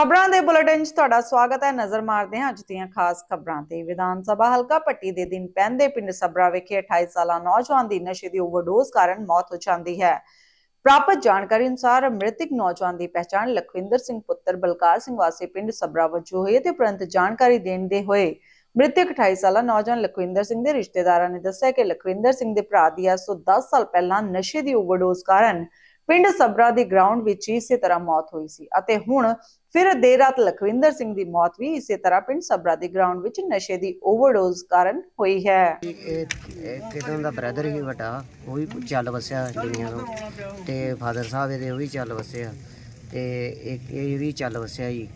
ਖਬਰਾਂ ਦੇ ਬੁਲੇਟਿਨ 'ਚ ਤੁਹਾਡਾ ਸਵਾਗਤ ਹੈ। ਨਜ਼ਰ ਮਾਰਦੇ ਹਾਂ ਅੱਜ ਦੀਆਂ ਖਾਸ ਖਬਰਾਂ ਤੇ। ਵਿਧਾਨ ਸਭਾ ਹਲਕਾ ਪੱਟੀ ਦੇ ਦਿਨ ਪੈਂਦੇ ਪਿੰਡ ਸਬਰਾ ਵਿਖੇ 28 ਸਾਲਾ ਨੌਜਵਾਨ ਦੀ ਨਸ਼ੇ ਦੀ ਓਵਰਡੋਜ਼ ਕਾਰਨ ਮੌਤ ਹੋ ਜਾਂਦੀ ਹੈ। ਪ੍ਰਾਪਤ ਜਾਣਕਾਰੀ ਅਨੁਸਾਰ ਮ੍ਰਿਤਕ ਨੌਜਵਾਨ ਦੀ ਪਛਾਣ ਲਖਵਿੰਦਰ ਸਿੰਘ ਪੁੱਤਰ ਬਲਕਾਰ ਸਿੰਘ ਵਾਸੀ ਪਿੰਡ ਸਬਰਾ ਵਜੋਂ ਹੋਈ ਤੇ ਪ੍ਰੰਤ ਜਾਣਕਾਰੀ ਦੇਣ ਦੇ ਹੋਏ ਮ੍ਰਿਤਕ 28 ਸਾਲਾ ਨੌਜਵਾਨ ਲਖਵਿੰਦਰ ਸਿੰਘ ਦੇ ਰਿਸ਼ਤੇਦਾਰਾਂ ਨੇ ਦੱਸਿਆ ਕਿ ਲਖਵਿੰਦਰ ਸਿੰਘ ਦੇ ਭਰਾ ਦੀ ਅੱਜ ਤੋਂ 10 ਸਾਲ ਪਹਿਲਾਂ ਨਸ਼ੇ ਦੀ ਓਵਰਡੋਜ਼ ਕਾਰਨ ਪਿੰਡ ਸਬਰਾ ਦੀ ਗਰਾਊਂਡ ਵਿੱਚ ਹੀ ਇਸੇ ਤਰ੍ਹਾਂ ਮੌਤ ਹੋਈ ਸੀ ਅਤੇ ਹੁਣ ਫਿਰ ਦੇਰ ਰਾਤ ਲਖਵਿੰਦਰ ਸਿੰਘ ਦੀ ਮੌਤ ਵੀ ਇਸੇ ਤਰ੍ਹਾਂ ਪਿੰਡ ਸਬਰਾ ਦੀ ਗਰਾਊਂਡ ਵਿੱਚ ਨਸ਼ੇ ਦੀ ਓਵਰਡੋਜ਼ ਕਾਰਨ ਹੋਈ ਹੈ। ਕਿਦੋਂ ਦਾ ਬ੍ਰਦਰ ਹੀ ਵੱਡਾ, ਉਹ ਵੀ ਚੱਲ ਵਸਿਆ ਦੁਨੀਆ ਤੋਂ ਤੇ ਫਾਦਰ ਸਾਹਿਬ ਇਹਦੇ ਉਹ ਵੀ ਚੱਲ ਵਸਿਆ ਤੇ ਇੱਕ ਇਹ ਵੀ ਚੱਲ ਵਸਿਆ ਜੀ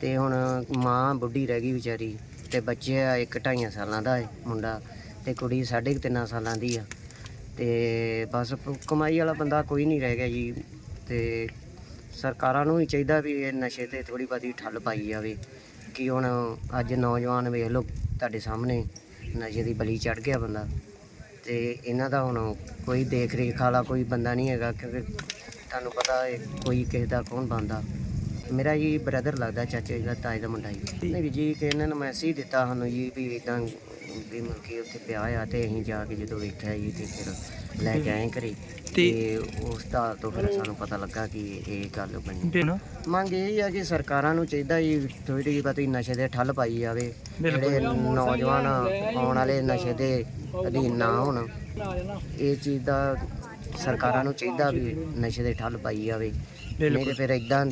ਤੇ ਹੁਣ ਮਾਂ ਬੁੱਢੀ ਰਹਿ ਗਈ ਵਿਚਾਰੀ ਤੇ ਬੱਚੇ ਆ ਇੱਕ ਢਾਈਆਂ ਸਾਲਾਂ ਦਾ ਮੁੰਡਾ ਤੇ ਕੁੜੀ ਸਾਢੇ ਕੁ ਤਿੰਨਾਂ ਸਾਲਾਂ ਦੀ ਆ। ਤੇ ਬਸ ਕਮਾਈ ਵਾਲਾ ਬੰਦਾ ਕੋਈ ਨਹੀਂ ਰਹਿ ਗਿਆ ਜੀ। ਤੇ ਸਰਕਾਰਾਂ ਨੂੰ ਵੀ ਚਾਹੀਦਾ ਵੀ ਇਹ ਨਸ਼ੇ ਤੇ ਥੋੜੀ ਬਹੁਤੀ ਠੱਲ ਪਾਈ ਜਾਵੇ ਕਿ ਹੁਣ ਅੱਜ ਨੌਜਵਾਨ ਵੇਖ ਲਓ ਤੁਹਾਡੇ ਸਾਹਮਣੇ ਨਸ਼ੇ ਦੀ ਬਲੀ ਚੜ ਗਿਆ ਬੰਦਾ। ਤੇ ਇਹਨਾਂ ਦਾ ਹੁਣ ਕੋਈ ਦੇਖ ਰੇਖ ਵਾਲਾ ਕੋਈ ਬੰਦਾ ਨਹੀਂ ਹੈਗਾ ਕਿਉਂਕਿ ਤੁਹਾਨੂੰ ਪਤਾ ਹੈ ਕੋਈ ਕਿਸੇ ਦਾ ਕੌਣ ਬੰਦਾ। ਮੇਰਾ ਜੀ ਬ੍ਰਦਰ ਲੱਗਦਾ ਚਾਚੇ ਦਾ ਤਾਏ ਦਾ ਮੁੰਡਾ ਜੀ। ਨਹੀਂ ਵੀ ਜੀ ਕਿ ਇਹਨਾਂ ਨੂੰ ਮੈਸੇਜ ਦਿੱਤਾ ਸਾਨੂੰ ਜੀ ਵੀ ਇਦਾਂ ਵੀ ਮੁਰਕੀ ਉੱਥੇ ਪਿਆ ਆ ਤੇ ਅਸੀਂ ਜਾ ਕੇ ਜਦੋਂ ਵੇਖਿਆ ਜੀ ਤੇ ਫਿਰ ਲੈ ਕੇ ਆਏ ਘਰੇ। ਤੇ ਉਸ ਦਾ ਤੋਂ ਫਿਰ ਸਾਨੂੰ ਪਤਾ ਲੱਗਾ ਕਿ ਇਹ ਗੱਲ ਬਣੀ। ਮੰਗ ਇਹ ਆ ਕਿ ਸਰਕਾਰਾਂ ਨੂੰ ਚਾਹੀਦਾ ਜੀ ਥੋੜੀ ਬਹੁਤੀ ਨਸ਼ੇ ਦੇ ਠੱਲ ਪਾਈ ਜਾਵੇ ਜਿਹੜੇ ਨੌਜਵਾਨ ਆਉਣ ਵਾਲੇ ਨਸ਼ੇ ਦੇ ਅਧੀਨ ਨਾ ਹੋਣ। ਇਹ ਚੀਜ਼ ਦਾ ਸਰਕਾਰਾਂ ਨੂੰ ਚਾਹੀਦਾ ਵੀ ਨਸ਼ੇ ਦੇ ਠੱਲ ਪਾਈ ਜਾਵੇ। ਨਹੀਂ ਤੇ ਫਿਰ ਇਦਾਂ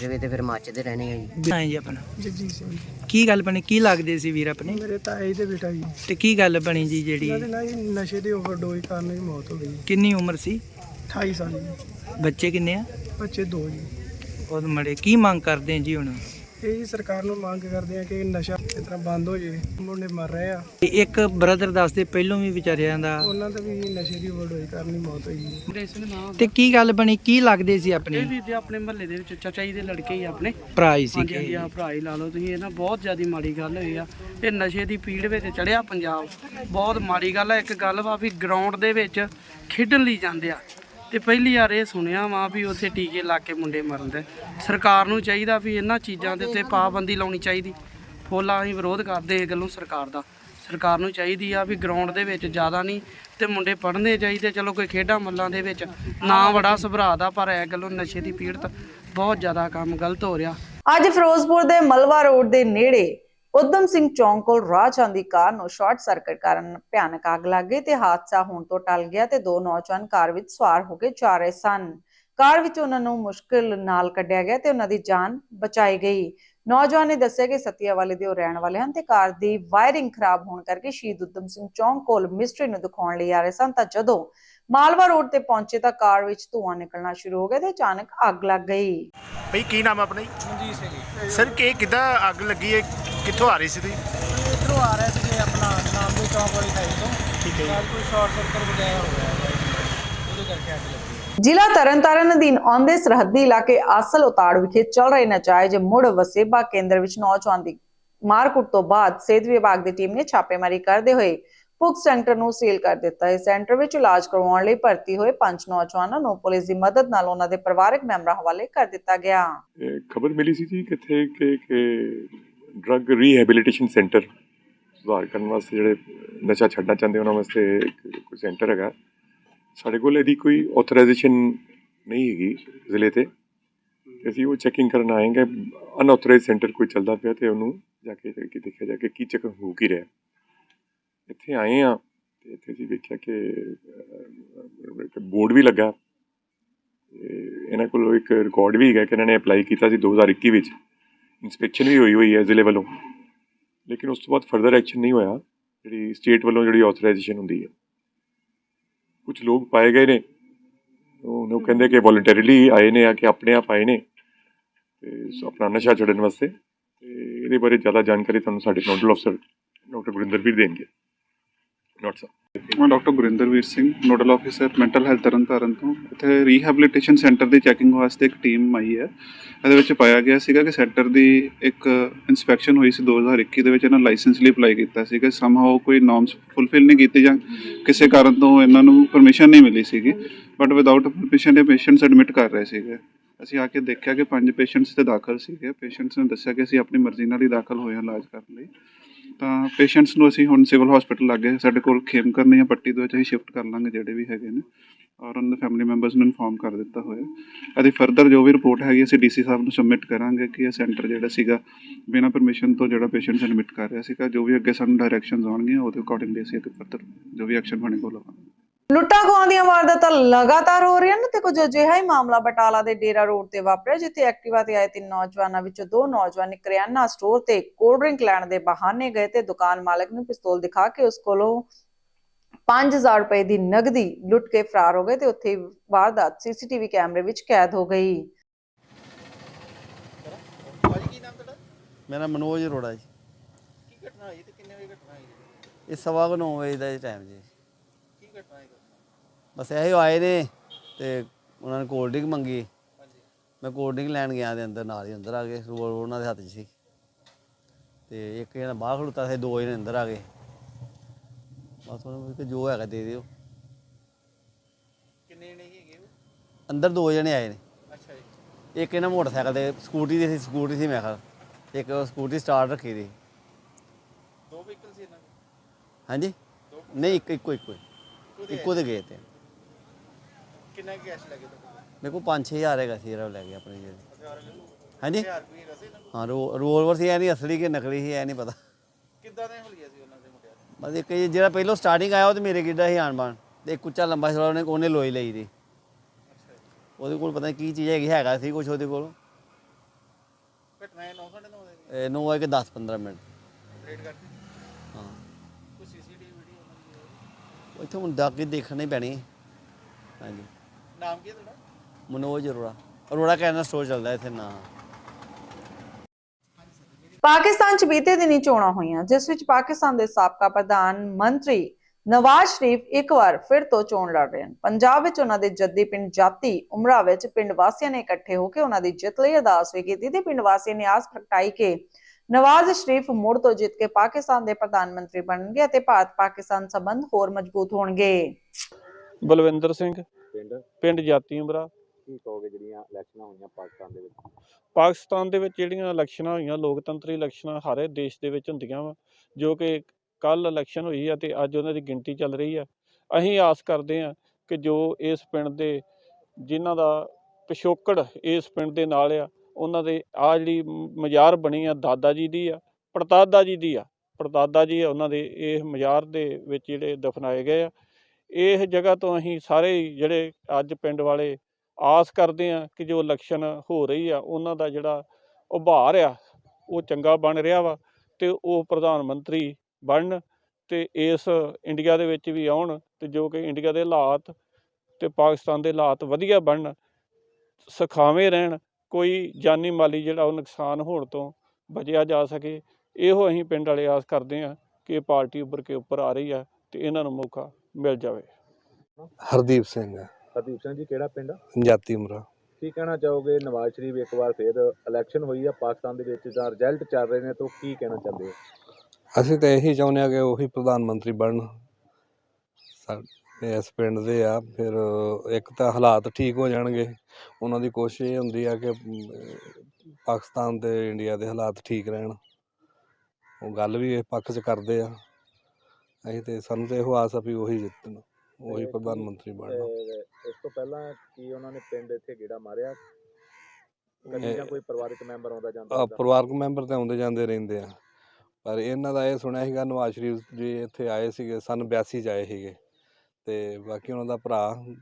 ਜਿਵੇਂ ਤੇ ਫਿਰ ਮੱਚਦੇ ਰਹਿਣੇ ਆ ਜੀ। ਹਾਂ ਜੀ ਆਪਣਾ। ਜਗਜੀਤ ਸਿੰਘ ਕੀ ਗੱਲ ਬਣੀ? ਕੀ ਲੱਗਦੇ ਸੀ ਵੀਰ ਆਪਣੇ? ਮੇਰੇ ਤਾਏ ਦੇ ਬੇਟਾ ਜੀ। ਤੇ ਕੀ ਗੱਲ ਬਣੀ ਜੀ ਜਿਹੜੀ? ਨਾਲ ਜੀ ਨਸ਼ੇ ਦੀ ਓਵਰਡੋਜ਼ ਕਾਰਨ ਹੀ ਮੌਤ ਹੋ ਗਈ ਕਿੰਨੀ ਉਮਰ ਸੀ? 28 ਸਾਲ ਜੀ। ਬੱਚੇ ਕਿੰਨੇ ਆ? ਬੱਚੇ ਦੋ ਜੀ। ਉਹ ਮੜੇ। ਕੀ ਮੰਗ ਕਰਦੇ ਜੀ ਹੁਣ? ਇਹ ਜੀ ਸਰਕਾਰ ਨੂੰ ਮੰਗ ਕਰਦੇ ਆ ਕਿ ਨਸ਼ਾ ਇਸ ਤਰ੍ਹਾਂ ਬੰਦ ਹੋ ਜੇ ਮੁੰਡੇ ਮਰ ਰਹੇ ਆ। ਇੱਕ ਬ੍ਰਦਰ ਦੱਸਦੇ ਪਹਿਲੋਂ ਵੀ ਵਿਚਾਰਿਆਂ ਦਾ। ਉਹਨਾਂ ਦਾ ਵੀ ਨਸ਼ੇ ਦੀ ਓਵਰਡੋਜ਼ ਕਾਰਨ ਮੌਤ ਹੋਈ ਜੀ ਤੇ ਕੀ ਗੱਲ ਬਣੀ? ਕੀ ਲੱਗਦੇ ਸੀ ਆਪਣੇ? ਇਹ ਵੀ ਤੇ ਆਪਣੇ ਮਹੱਲੇ ਦੇ ਵਿੱਚ ਚਾਚਾ ਜੀ ਦੇ ਲੜਕੇ ਹੀ ਆਪਣੇ। ਭਰਾ ਹੀ ਹਾਂਜੀ ਹਾਂਜੀ ਸੀ ਆ ਭਰਾ ਹੀ ਲਾ ਲਓ ਤੁਸੀਂ ਇਹ ਨਾ ਬਹੁਤ ਜ਼ਿਆਦੀ ਮਾੜੀ ਗੱਲ ਹੋਈ ਆ। ਇਹ ਨਸ਼ੇ ਦੀ ਪੀੜ ਵਿੱਚ ਚੜਿਆ ਪੰਜਾਬ। ਬਹੁਤ ਮਾੜੀ ਗੱਲ ਆ ਇੱਕ ਗੱਲ ਵਾ ਵੀ ਗਰਾਊਂਡ ਦੇ ਵਿੱਚ ਖੇਡਣ ਲਈ ਜਾਂਦੇ ਆ। ਤੇ ਪਹਿਲੀ ਵਾਰ ਇਹ ਸੁਣਿਆ ਵਾ ਵੀ ਉੱਥੇ ਟੀਕੇ ਲਾ ਕੇ ਮੁੰਡੇ ਮਰਦੇ ਸਰਕਾਰ ਨੂੰ ਚਾਹੀਦਾ ਵੀ ਇਹਨਾਂ ਚੀਜ਼ਾਂ ਦੇ ਉੱਤੇ ਪਾਬੰਦੀ ਲਾਉਣੀ ਚਾਹੀਦੀ। ਫੋਲਾ ਅਸੀਂ ਵਿਰੋਧ ਕਰਦੇ ਇਹ ਗੱਲੋਂ ਸਰਕਾਰ ਦਾ। ਸਰਕਾਰ ਨੂੰ ਚਾਹੀਦੀ ਆ ਵੀ ਗਰਾਊਂਡ ਦੇ ਵਿੱਚ ਜ਼ਿਆਦਾ ਨਹੀਂ ਤੇ ਮੁੰਡੇ ਪੜ੍ਹਨੇ ਚਾਹੀਦੇ। ਚਲੋ ਕੋਈ ਖੇਡਾਂ ਮੱਲਾਂ ਦੇ ਵਿੱਚ ਨਾ ਬੜਾ ਸੁਭਰਾ ਦਾ, ਪਰ ਇਹ ਗੱਲੋਂ ਨਸ਼ੇ ਦੀ ਪੀੜਤ ਬਹੁਤ ਜ਼ਿਆਦਾ ਕੰਮ ਗਲਤ ਹੋ ਰਿਹਾ। ਅੱਜ ਫਿਰੋਜ਼ਪੁਰ ਦੇ ਮਲਵਾ ਰੋਡ ਦੇ ਨੇੜੇ ਉਦਮ ਸਿੰਘ ਚੌਂਕ ਕੋਲ ਰਾਹ ਜਾਂਦੀ ਕਾਰ ਨੂੰ ਸ਼ਾਰਟ ਸਰਕਟ ਕਾਰਨ ਭਿਆਨਕ ਅੱਗ ਲੱਗ ਗਈ ਤੇ ਹਾਦਸਾ ਹੋਣ ਤੋਂ ਟਲ ਗਿਆ ਤੇ ਦੋ ਨੌਜਵਾਨ ਕਾਰ ਵਿੱਚ ਸਵਾਰ ਹੋ ਕੇ ਜਾ ਰਹੇ ਸਨ। ਕਾਰ ਵਿੱਚ ਉਹਨਾਂ ਨੂੰ ਮੁਸ਼ਕਲ ਨਾਲ ਕੱਢਿਆ ਗਿਆ ਤੇ ਉਹਨਾਂ ਦੀ ਜਾਨ ਬਚਾਈ ਗਈ। ਨੌਜਵਾਨ ਨੇ ਦੱਸਿਆ ਕਿ ਸਤੀਆਵਾਲੇ ਦੇ ਉਹ ਰਹਿਣ ਵਾਲੇ ਹਨ ਤੇ ਕਾਰ ਦੀ ਵਾਇਰਿੰਗ ਖਰਾਬ ਹੋਣ ਕਰਕੇ ਸ਼ਹੀਦ ਉਦਮ ਸਿੰਘ ਚੌਂਕ ਕੋਲ ਮਿਸਟਰੀ ਨੂੰ ਦਿਖਾਉਣ ਲਈ ਆ ਰਹੇ ਸਨ। ਤਾਂ ਜਦੋਂ ਮਾਲਵਾ ਰੋਡ ਤੇ ਪਹੁੰਚੇ ਤਾਂ ਕਾਰ ਵਿੱਚ ਧੂੰਆਂ ਨਿਕਲਣਾ ਸ਼ੁਰੂ ਹੋ ਗਿਆ ਤੇ ਅਚਾਨਕ ਅੱਗ ਲੱਗ ਗਈ। ਬਈ ਕੀ ਨਾਮ ਆਪਣਾ ਜੀ? ਮਨਜੀਤ ਸਿੰਘ ਸਰ ਕਿ ਕਿੱਦਾਂ ਅੱਗ ਲੱਗੀ ਹੈ? ਕਿੱਥੋਂ ਆ ਰਹੀ ਸੀ ਤੁਸੀਂ? ਇਧਰੋਂ ਆ ਰਿਹਾ ਸੀ ਆਪਣਾ ਨਾਮ ਦੇ ਚੌਂਕ ਵਾਲੀ ਸਾਈਡ ਤੋਂ। ਠੀਕ ਹੈ ਜੀ। ਕੋਈ ਸ਼ਾਰਟ ਸਰਕਟ ਵਗੈਰਾ ਹੋ ਗਿਆ। ਉਹਦੇ ਕਰਕੇ ਅੱਗ ਲੱਗੀ। ਜ਼ਿਲ੍ਹਾ ਤਰਨਤਾਰਨ ਅਧੀਨ ਆਉਂਦੇ ਸਰਹੱਦੀ ਇਲਾਕੇ ਆਸਲ ਉਤਾੜ ਵਿਖੇ ਚੱਲ ਰਹੇ ਨਜਾਇਜ਼ ਮੁੜ ਵਸੇਬਾ ਕੇਂਦਰ ਵਿੱਚ ਨੌਜਵਾਨ ਦੀ ਮਾਰਕੁੱਟ ਤੋਂ ਬਾਅਦ ਸਿਹਤ ਵਿਭਾਗ ਦੀ ਟੀਮ ਨੇ ਛਾਪੇਮਾਰੀ ਕਰਦੇ ਹੋਏ ਪੁਕ ਸੈਂਟਰ ਨੂੰ ਸੀਲ ਕਰ ਦਿੱਤਾ। ਹੈ ਸੈਂਟਰ ਵਿੱਚ ਇਲਾਜ ਕਰਵਾਉਣ ਲਈ ਭਰਤੀ ਹੋਏ ਪੰਜ ਨੌਜਵਾਨਾਂ ਨੂੰ ਪੁਲਿਸ ਦੀ ਮਦਦ ਨਾਲ ਉਹਨਾਂ ਦੇ ਪਰਿਵਾਰਕ ਮੈਂਬਰਾਂ ਹਵਾਲੇ ਕਰ ਦਿੱਤਾ ਗਿਆ। ਖਬਰ ਮਿਲੀ ਸੀ ਜੀ ਕਿੱਥੇ ਕਿ ਕਿ ਡਰੱਗ ਰੀਹੈਬਿਲਿਟੇਸ਼ਨ ਸੈਂਟਰ ਸੁਧਾਰ ਕਰਨ ਵਾਸਤੇ ਜਿਹੜੇ ਨਸ਼ਾ ਛੱਡਣਾ ਚਾਹੁੰਦੇ ਉਹਨਾਂ ਵਾਸਤੇ ਕੋਈ ਸੈਂਟਰ ਹੈਗਾ। ਸਾਡੇ ਕੋਲ ਇਹਦੀ ਕੋਈ ਆਥੋਰਾਈਜੇਸ਼ਨ ਨਹੀਂ ਹੈਗੀ ਜ਼ਿਲ੍ਹੇ ਤੇ। ਤੇ ਅਸੀਂ ਉਹ ਚੈਕਿੰਗ ਕਰਨ ਆਏਗੇ। ਅਨਆਥੋਰਾਈਜ਼ਡ ਸੈਂਟਰ ਕੋਈ ਚੱਲਦਾ ਪਿਆ ਤੇ ਉਹਨੂੰ ਜਾ ਕੇ ਦੇਖਿਆ ਜਾ ਕੇ ਕੀ ਚੱਕਰ ਹੋ ਕੀ ਰਿਹਾ। ਇੱਥੇ ਆਏ ਆ ਤੇ ਇੱਥੇ ਅਸੀਂ ਵੇਖਿਆ ਕਿ ਇੱਕ ਬੋਰਡ ਵੀ ਲੱਗਾ ਤੇ ਇਹਨਾਂ ਕੋਲ ਇੱਕ ਰਿਕਾਰਡ ਵੀ ਹੈਗਾ ਕਿ ਇਹਨਾਂ ਨੇ ਅਪਲਾਈ ਕੀਤਾ ਸੀ 2021 ਵਿੱਚ। ਇਨਸਪੈਕਸ਼ਨ ਵੀ ਹੋਈ ਹੋਈ ਹੈ ਜ਼ਿਲ੍ਹੇ ਵੱਲੋਂ। ਲੇਕਿਨ ਉਸ ਤੋਂ ਬਾਅਦ ਫਰਦਰ ਐਕਸ਼ਨ ਨਹੀਂ ਹੋਇਆ, ਜਿਹੜੀ ਸਟੇਟ ਵੱਲੋਂ ਜਿਹੜੀ ਆਥੋਰਾਈਜੇਸ਼ਨ ਹੁੰਦੀ ਹੈ। ਕੁਝ ਲੋਕ ਪਾਏ ਗਏ ਨੇ। ਉਹ ਕਹਿੰਦੇ ਕਿ ਵੋਲੰਟਰੀਲੀ ਆਏ ਨੇ ਆ ਕਿ ਆਪਣੇ ਆਪ ਆਏ ਨੇ। ਤੇ ਆਪਣਾ ਨਸ਼ਾ ਛੱਡਣ ਵਾਸਤੇ। ਤੇ ਇਹਦੇ ਬਾਰੇ ਜ਼ਿਆਦਾ ਜਾਣਕਾਰੀ ਤੁਹਾਨੂੰ ਸਾਡੇ ਨੋਡਲ ਅਫਸਰ, ਡਾਕਟਰ ਗੁਰਿੰਦਰ ਵੀਰ ਦੇਣਗੇ। ਡਾਕਟਰ ਸਾਹਿਬ ਮੈਂ doctor Gurinderveer Singh, nodal officer mental health Tarn Taran ਤੋਂ। ਇੱਥੇ ਰੀਹੈਬਿਲਿਟੇਸ਼ਨ ਸੈਂਟਰ ਦੀ ਚੈਕਿੰਗ ਵਾਸਤੇ ਇੱਕ ਟੀਮ ਆਈ ਹੈ। ਇਹਦੇ ਵਿੱਚ ਪਾਇਆ ਗਿਆ ਸੀਗਾ ਕਿ ਸੈਂਟਰ ਦੀ ਇੱਕ ਇਨਸਪੈਕਸ਼ਨ ਹੋਈ ਸੀ 2021 ਦੇ ਵਿੱਚ। ਇਹਨਾਂ ਲਾਇਸੈਂਸ ਲਈ ਅਪਲਾਈ ਕੀਤਾ ਸੀਗਾ। ਸਮਹਾਉ ਕੋਈ ਨਾਰਮਸ ਫੁੱਲਫਿਲ ਨਹੀਂ ਕੀਤੇ ਜਾਂ ਕਿਸੇ ਕਾਰਨ ਤੋਂ ਇਹਨਾਂ ਨੂੰ ਪਰਮਿਸ਼ਨ ਨਹੀਂ ਮਿਲੀ ਸੀਗੀ। ਬਟ ਵਿਦਆਊਟ ਪਰਮਿਸ਼ਨ ਇਹ ਪੇਸ਼ੈਂਟਸ ਐਡਮਿਟ ਕਰ ਰਹੇ ਸੀਗੇ। ਅਸੀਂ ਆ ਕੇ ਦੇਖਿਆ ਕਿ ਪੰਜ ਪੇਸ਼ੈਂਟਸ ਤੇ ਦਾਖਲ ਸੀਗੇ। ਪੇਸ਼ੈਂਟਸ ਨੇ ਦੱਸਿਆ ਕਿ ਅਸੀਂ ਆਪਣੀ ਮਰਜ਼ੀ ਨਾਲ ਹੀ ਦਾਖਲ ਹੋਏ ਹਾਂ ਇਲਾਜ ਕਰਨ ਲਈ। ਤਾਂ ਪੇਸ਼ੈਂਟਸ ਨੂੰ ਅਸੀਂ ਹੁਣ ਸਿਵਲ ਹਸਪੀਟਲ ਲੱਗੇ ਸਾਡੇ ਕੋਲ ਖੇਮਕਰਨ ਜਾਂ ਪੱਟੀ ਦੇ ਵਿੱਚ ਅਸੀਂ ਸ਼ਿਫਟ ਕਰ ਲਾਂਗੇ ਜਿਹੜੇ ਵੀ ਹੈਗੇ ਨੇ। ਔਰ ਉਹਨਾਂ ਦੇ ਫੈਮਿਲੀ ਮੈਂਬਰਸ ਨੂੰ ਇਨਫੋਰਮ ਕਰ ਦਿੱਤਾ ਹੋਇਆ। ਅਤੇ ਫਰਦਰ ਜੋ ਵੀ ਰਿਪੋਰਟ ਹੈਗੀ, ਅਸੀਂ ਡੀਸੀ ਸਾਹਿਬ ਨੂੰ ਸਬਮਿਟ ਕਰਾਂਗੇ ਕਿ ਇਹ ਸੈਂਟਰ ਜਿਹੜਾ ਸੀਗਾ, ਬਿਨਾਂ ਪਰਮਿਸ਼ਨ ਤੋਂ ਜਿਹੜਾ ਪੇਸ਼ੈਂਟਸ ਐਡਮਿਟ ਕਰ ਰਿਹਾ ਸੀਗਾ, ਜੋ ਵੀ ਅੱਗੇ ਸਾਨੂੰ ਡਾਇਰੈਕਸ਼ਨਸ ਆਉਣਗੀਆਂ, ਉਹਦੇ ਅਕੋਰਡਿੰਗਲੀ ਅਸੀਂ ਅੱਗੇ ਫਰਦਰ ਜੋ ਵੀ ਐਕਸ਼ਨ ਬਣੇਗਾ ਉਹ ਲਵਾਂਗੇ ਲੁੱਟਾਂ ਖੋਹਾਂ ਦੀਆਂ ਵਾਰਦਾਤਾਂ ਲਗਾਤਾਰ ਹੋ ਰਹੀਆਂ ਨੇ ਤੇ ਕੁਝ ਅਜਿਹਾ ਹੀ ਮਾਮਲਾ ਬਟਾਲਾ ਦੇ ਡੇਰਾ ਰੋਡ ਤੇ ਵਾਪਰਿਆ ਜਿੱਥੇ ਐਕਟਿਵਾ ਤੇ ਆਏ ਤਿੰਨ ਨੌਜਵਾਨਾਂ ਵਿੱਚੋਂ ਦੋ ਨੌਜਵਾਨ ਕਰਿਆਨਾ ਸਟੋਰ ਤੇ ਕੋਲਡ ਡਰਿੰਕ ਲੈਣ ਦੇ ਬਹਾਨੇ ਗਏ ਤੇ ਦੁਕਾਨ ਮਾਲਕ ਨੂੰ ਪਿਸਤੌਲ ਦਿਖਾ ਕੇ ਉਸ ਕੋਲੋਂ 5000 ਰੁਪਏ ਦੀ ਨਗਦੀ ਲੁੱਟ ਕੇ ਫਰਾਰ ਹੋ ਗਏ ਤੇ ਉੱਥੇ ਵਾਰਦਾਤ ਸੀਸੀਟੀਵੀ ਕੈਮਰੇ ਵਿੱਚ ਕੈਦ ਹੋ ਗਈ। ਮੇਰਾ ਮਨੋਜ ਅਰੋੜਾ ਜੀ। ਕੀ ਘਟਨਾ ਹੋਈ ਤੇ ਕਿੰਨੇ ਵਜੇ ਘਟਨਾ ਹੋਈ? ਇਹ ਸਵਾ ਕੁ ਨੌ ਵਜੇ ਦਾ ਟਾਈਮ ਜੀ। ਬਸ ਇਹੋ ਆਏ ਨੇ ਤੇ ਉਹਨਾਂ ਨੇ ਕੋਲਡ ਡਰਿੰਕ ਮੰਗੀ। ਮੈਂ ਕੋਲਡ ਡਰਿੰਕ ਲੈਣ ਗਿਆ ਦੇ ਅੰਦਰ ਨਾਲ ਹੀ ਅੰਦਰ ਆ ਗਏ ਰਿਵੋਲਵਰ ਉਹਨਾਂ ਦੇ ਹੱਥ 'ਚ ਸੀ। ਤੇ ਇੱਕ ਜਣਾ ਬਾਹਰ ਖੜੁੱਤਾ ਸੀ ਦੋ ਜਣੇ ਅੰਦਰ ਆ ਗਏ। ਬਸ ਉਹਨਾਂ ਨੂੰ ਜੋ ਹੈਗਾ ਦੇ ਦਿਓ। ਕਿੰਨੇ ਜਣੇ ਹੈਗੇ ਅੰਦਰ ਦੋ ਜਣੇ ਆਏ ਨੇ। ਅੱਛਾ ਜੀ। ਇੱਕ ਇਹਨਾਂ ਮੋਟਰਸਾਈਕਲ ਤੇ ਸਕੂਟੀ ਦੀ ਸੀ ਸਕੂਟੀ ਸੀ ਮੈਂ ਕਿਹਾ। ਇੱਕ ਸਕੂਟੀ ਸਟਾਰਟ ਰੱਖੀ ਦੀ। ਦੋ ਵਹੀਕਲ ਸੀ ਇਹਨਾਂ ਦੇ? ਹਾਂਜੀ? ਨਹੀਂ ਇੱਕ ਇੱਕੋ ਇੱਕੋ। ਇੱਕੋ ਦੇ ਗਏ ਤੇ। ਕਿੰਨਾ ਕੈਸ਼ ਲੱਗੇ ਮੇਰੇ ਕੋਲ 5-6000 ਹੈਗਾ ਸੀ ਜਿਹੜਾ ਉਹ ਲੈ ਗਿਆ ਆਪਣੇ ਜਿਹੜੇ। ਹਾਂਜੀ? ਹਾਂ ਰੋ- ਰਿਵੋਲਵਰ ਸੀ ਇਹ ਨਹੀਂ ਅਸਲੀ ਕਿ ਨਕਲੀ ਸੀ ਇਹ ਨਹੀਂ ਪਤਾ। ਕਿੱਦਾਂ ਦੇ ਹੁਲੀਆ ਸੀ ਉਹਨਾਂ ਦੇ ਮੁੰਡਿਆਂ ਬਸ ਇੱਕ ਇਹ ਜਿਹੜਾ ਪਹਿਲਾਂ ਸਟਾਰਟਿੰਗ ਆਇਆ ਉਹ ਤੇ ਮੇਰੇ ਗਿੱਡਾ ਸੀ ਆਣ ਬਾਣ ਤੇ ਇੱਕ ਉੱਚਾ ਲੰਬਾ ਸੀ ਉਹਨੇ ਉਹਨੇ ਲੋਈ ਲਈ ਦੀ। ਉਹਦੇ ਕੋਲ ਪਤਾ ਨਹੀਂ ਕੀ ਚੀਜ਼ ਹੈਗੀ ਹੈਗਾ ਸੀ ਕੁਝ ਉਹਦੇ ਕੋਲ। ਘਟਨਾ ਇਹ 9:30 ਦੇ ਇਹ ਨੂੰ ਹੋਇਆ ਕਿ 10-15 ਮਿੰਟ। ਰੇਡ ਕਰਤੀ? ਹਾਂ। ਕੋਈ ਸੀਸੀਟੀਵੀ ਵੀਡੀਓ ਉਹ ਇੱਥੇ ਹੁਣ ਜਾ ਕੇ ਦੇਖਣੀ ਪੈਣੀ। ਹਾਂਜੀ। ਨਾਮ ਕੀ ਹੈ ਤੁਹਾਡਾ? ਮਨੋਜ ਅਰੋੜਾ। ਅਰੋੜਾ ਕਹਿਣਾ ਸਟੋਰ ਚੱਲਦਾ ਇੱਥੇ ਨਾ। ਪਾਕਿਸਤਾਨ 'ਚ ਬੀਤੇ ਦਿਨੀ ਚੋਣਾਂ ਹੋਈਆਂ ਜਿਸ ਵਿੱਚ ਪਾਕਿਸਤਾਨ ਦੇ ਸਾਬਕਾ ਪ੍ਰਧਾਨ ਮੰਤਰੀ ਨਵਾਜ਼ ਸ਼ਰੀਫ ਇੱਕ ਵਾਰ ਫਿਰ ਤੋਂ ਚੋਣ ਲੜ ਰਹੇ ਹਨ। ਪੰਜਾਬ ਵਿੱਚ ਉਹਨਾਂ ਦੇ ਜੱਦੀ ਪਿੰਡ ਜਾਤੀ ਉਮਰਾ ਵਿੱਚ ਪਿੰਡ ਵਾਸੀਆਂ ਨੇ ਇਕੱਠੇ ਹੋ ਕੇ ਉਹਨਾਂ ਦੀ ਜਿੱਤ ਲਈ ਅਰਦਾਸ ਵੀ ਕੀਤੀ ਤੇ ਪਿੰਡ ਵਾਸੀਆਂ ਨੇ ਆਸ ਪ੍ਰਗਟਾਈ ਕਿ ਨਵਾਜ਼ ਸ਼ਰੀਫ ਮੁੜ ਤੋਂ ਜਿੱਤ ਕੇ ਪਾਕਿਸਤਾਨ ਦੇ ਪ੍ਰਧਾਨ ਮੰਤਰੀ ਬਣਨਗੇ ਅਤੇ ਭਾਰਤ ਪਾਕਿਸਤਾਨ ਸੰਬੰਧ ਹੋਰ ਮਜ਼ਬੂਤ ਹੋਣਗੇ। ਬਲਵਿੰਦਰ ਸਿੰਘ। ਪਿੰਡ? ਪਿੰਡ ਜਾਤੀ ਉਮਰਾ। ਕੀ ਕਹੋਗੇ ਜਿਹੜੀਆਂ ਇਲੈਕਸ਼ਨਾਂ ਹੋਈਆਂ ਪਾਕਿਸਤਾਨ ਦੇ ਵਿੱਚ? ਪਾਕਿਸਤਾਨ ਦੇ ਵਿੱਚ ਜਿਹੜੀਆਂ ਇਲੈਕਸ਼ਨਾਂ ਹੋਈਆਂ ਲੋਕਤੰਤਰੀ ਇਲੈਕਸ਼ਨਾਂ ਹਰੇ ਦੇਸ਼ ਦੇ ਵਿੱਚ ਹੁੰਦੀਆਂ ਵਾ ਜੋ ਕਿ ਕੱਲ ਇਲੈਕਸ਼ਨ ਹੋਈ ਆ ਤੇ ਅੱਜ ਉਹਨਾਂ ਦੀ ਗਿਣਤੀ ਚੱਲ ਰਹੀ ਆ। ਅਸੀਂ ਆਸ ਕਰਦੇ ਆ ਕਿ ਜੋ ਇਸ ਪਿੰਡ ਦੇ ਜਿਨ੍ਹਾਂ ਦਾ ਪਿਛੋਕੜ ਇਸ ਪਿੰਡ ਦੇ ਨਾਲ ਆ ਉਹਨਾਂ ਦੇ ਆ ਜਿਹੜੀ ਮਜ਼ਾਰ ਬਣੀ ਆ ਦਾਦਾ ਜੀ ਦੀ ਆ ਪੜਦਾਦਾ ਜੀ ਦੀ ਆ ਪੜਦਾਦਾ ਜੀ ਉਹਨਾਂ ਦੇ ਇਹ ਮਜ਼ਾਰ ਦੇ ਵਿੱਚ ਜਿਹੜੇ ਦਫਨਾਏ ਗਏ ਆ। ਇਹ ਜਗ੍ਹਾ ਤੋਂ ਅਸੀਂ ਸਾਰੇ ਹੀ ਜਿਹੜੇ ਅੱਜ ਪਿੰਡ ਵਾਲੇ ਆਸ ਕਰਦੇ ਆ ਕਿ ਜੋ ਇਲੈਕਸ਼ਨ ਹੋ ਰਹੀ ਆ, ਉਹਨਾਂ ਦਾ ਜਿਹੜਾ ਉਭਾਰ ਆ, ਉਹ ਚੰਗਾ ਬਣ ਰਿਹਾ ਵਾ ਤੇ ਉਹ ਪ੍ਰਧਾਨ ਮੰਤਰੀ ਬਣਨ ਤੇ ਇਸ ਇੰਡੀਆ ਦੇ ਵਿੱਚ ਵੀ ਆਉਣ ਤੇ ਜੋ ਕਿ ਇੰਡੀਆ ਦੇ ਹਾਲਾਤ ਤੇ ਪਾਕਿਸਤਾਨ ਦੇ ਹਾਲਾਤ ਵਧੀਆ ਬਣਨ, ਸਖਾਵੇਂ ਰਹਿਣ, ਕੋਈ ਜਾਨੀ ਮਾਲੀ ਜਿਹੜਾ ਉਹ ਨੁਕਸਾਨ ਹੋਣ ਤੋਂ ਬਚਿਆ ਜਾ ਸਕੇ, ਇਹੋ ਅਸੀਂ ਪਿੰਡ ਵਾਲੇ ਆਸ ਕਰਦੇ ਆ ਕਿ ਪਾਰਟੀ ਉੱਭਰ ਕੇ ਉੱਪਰ ਆ ਰਹੀ ਆ ਤੇ ਇਹਨਾਂ ਨੂੰ ਮੌਕਾ ਮਿਲ ਜਾਵੇ। ਹਰਦੀਪ ਸਿੰਘ ਹਰਦੀਪ ਸਿੰਘ ਜੀ ਕਿਹੜਾ ਪਿੰਡ? ਜਾਤੀ ਉਮਰਾ ਕੀ ਕਹਿਣਾ ਚਾਹੋਗੇ ਨਵਾਜ਼ ਸ਼ਰੀਫ ਇੱਕ ਵਾਰ ਫਿਰ ਇਲੈਕਸ਼ਨ ਹੋਈ ਆ ਪਾਕਿਸਤਾਨ ਦੇ ਵਿੱਚ ਜਾਂ ਰਿਜ਼ਲਟ ਚੱਲ ਰਹੇ ਨੇ ਤਾਂ ਕੀ ਕਹਿਣਾ ਚਾਹੁੰਦੇ ਹੋ? ਅਸੀਂ ਤਾਂ ਇਹੀ ਚਾਹੁੰਦੇ ਆ ਕਿ ਉਹੀ ਪ੍ਰਧਾਨ ਮੰਤਰੀ ਬਣਨ। ਸਾਡੇ ਇਸ ਪਿੰਡ ਦੇ ਆ ਫਿਰ ਇੱਕ ਤਾਂ ਹਾਲਾਤ ਠੀਕ ਹੋ ਜਾਣਗੇ। ਉਹਨਾਂ ਦੀ ਕੋਸ਼ਿਸ਼ ਇਹ ਹੁੰਦੀ ਆ ਕਿ ਪਾਕਿਸਤਾਨ ਤੇ ਇੰਡੀਆ ਦੇ ਹਾਲਾਤ ਠੀਕ ਰਹਿਣ। ਉਹ ਗੱਲ ਵੀ ਇਹ ਪੱਖ 'ਚ ਕਰਦੇ ਆ। ਅਸੀਂ ਤੇ ਸਾਨੂੰ ਤੇ ਇਹੋ ਆਸ ਆ ਵੀ ਉਹੀ ਜਿੱਤਣ ਉਹੀ ਪ੍ਰਧਾਨ ਮੰਤਰੀ ਬਣਨ। ਤੇ ਇਸ ਤੋਂ ਪਹਿਲਾਂ ਕੀ ਉਹਨਾਂ ਨੇ ਪਿੰਡ ਇੱਥੇ ਗੇੜਾ ਮਾਰਿਆ? ਕਦੀ ਕੋਈ ਪਰਿਵਾਰਕ ਮੈਂਬਰ ਆਉਂਦਾ ਜਾਂਦਾ ਆ? ਪਰਿਵਾਰਕ ਮੈਂਬਰ ਤੇ ਆਉਂਦੇ ਜਾਂਦੇ ਰਹਿੰਦੇ ਆ। ਪਰ ਇਹਨਾਂ ਦਾ ਇਹ ਸੁਣਿਆ ਸੀਗਾ ਨਵਾਜ਼ ਸ਼ਰੀਫ ਜੀ ਇੱਥੇ ਆਏ ਸੀਗੇ ਸਨ 82 ਚ ਆਏ ਸੀਗੇ। ਤੇ ਬਾਕੀ ਉਹਨਾਂ ਦਾ ਭਰਾ ਅਮ,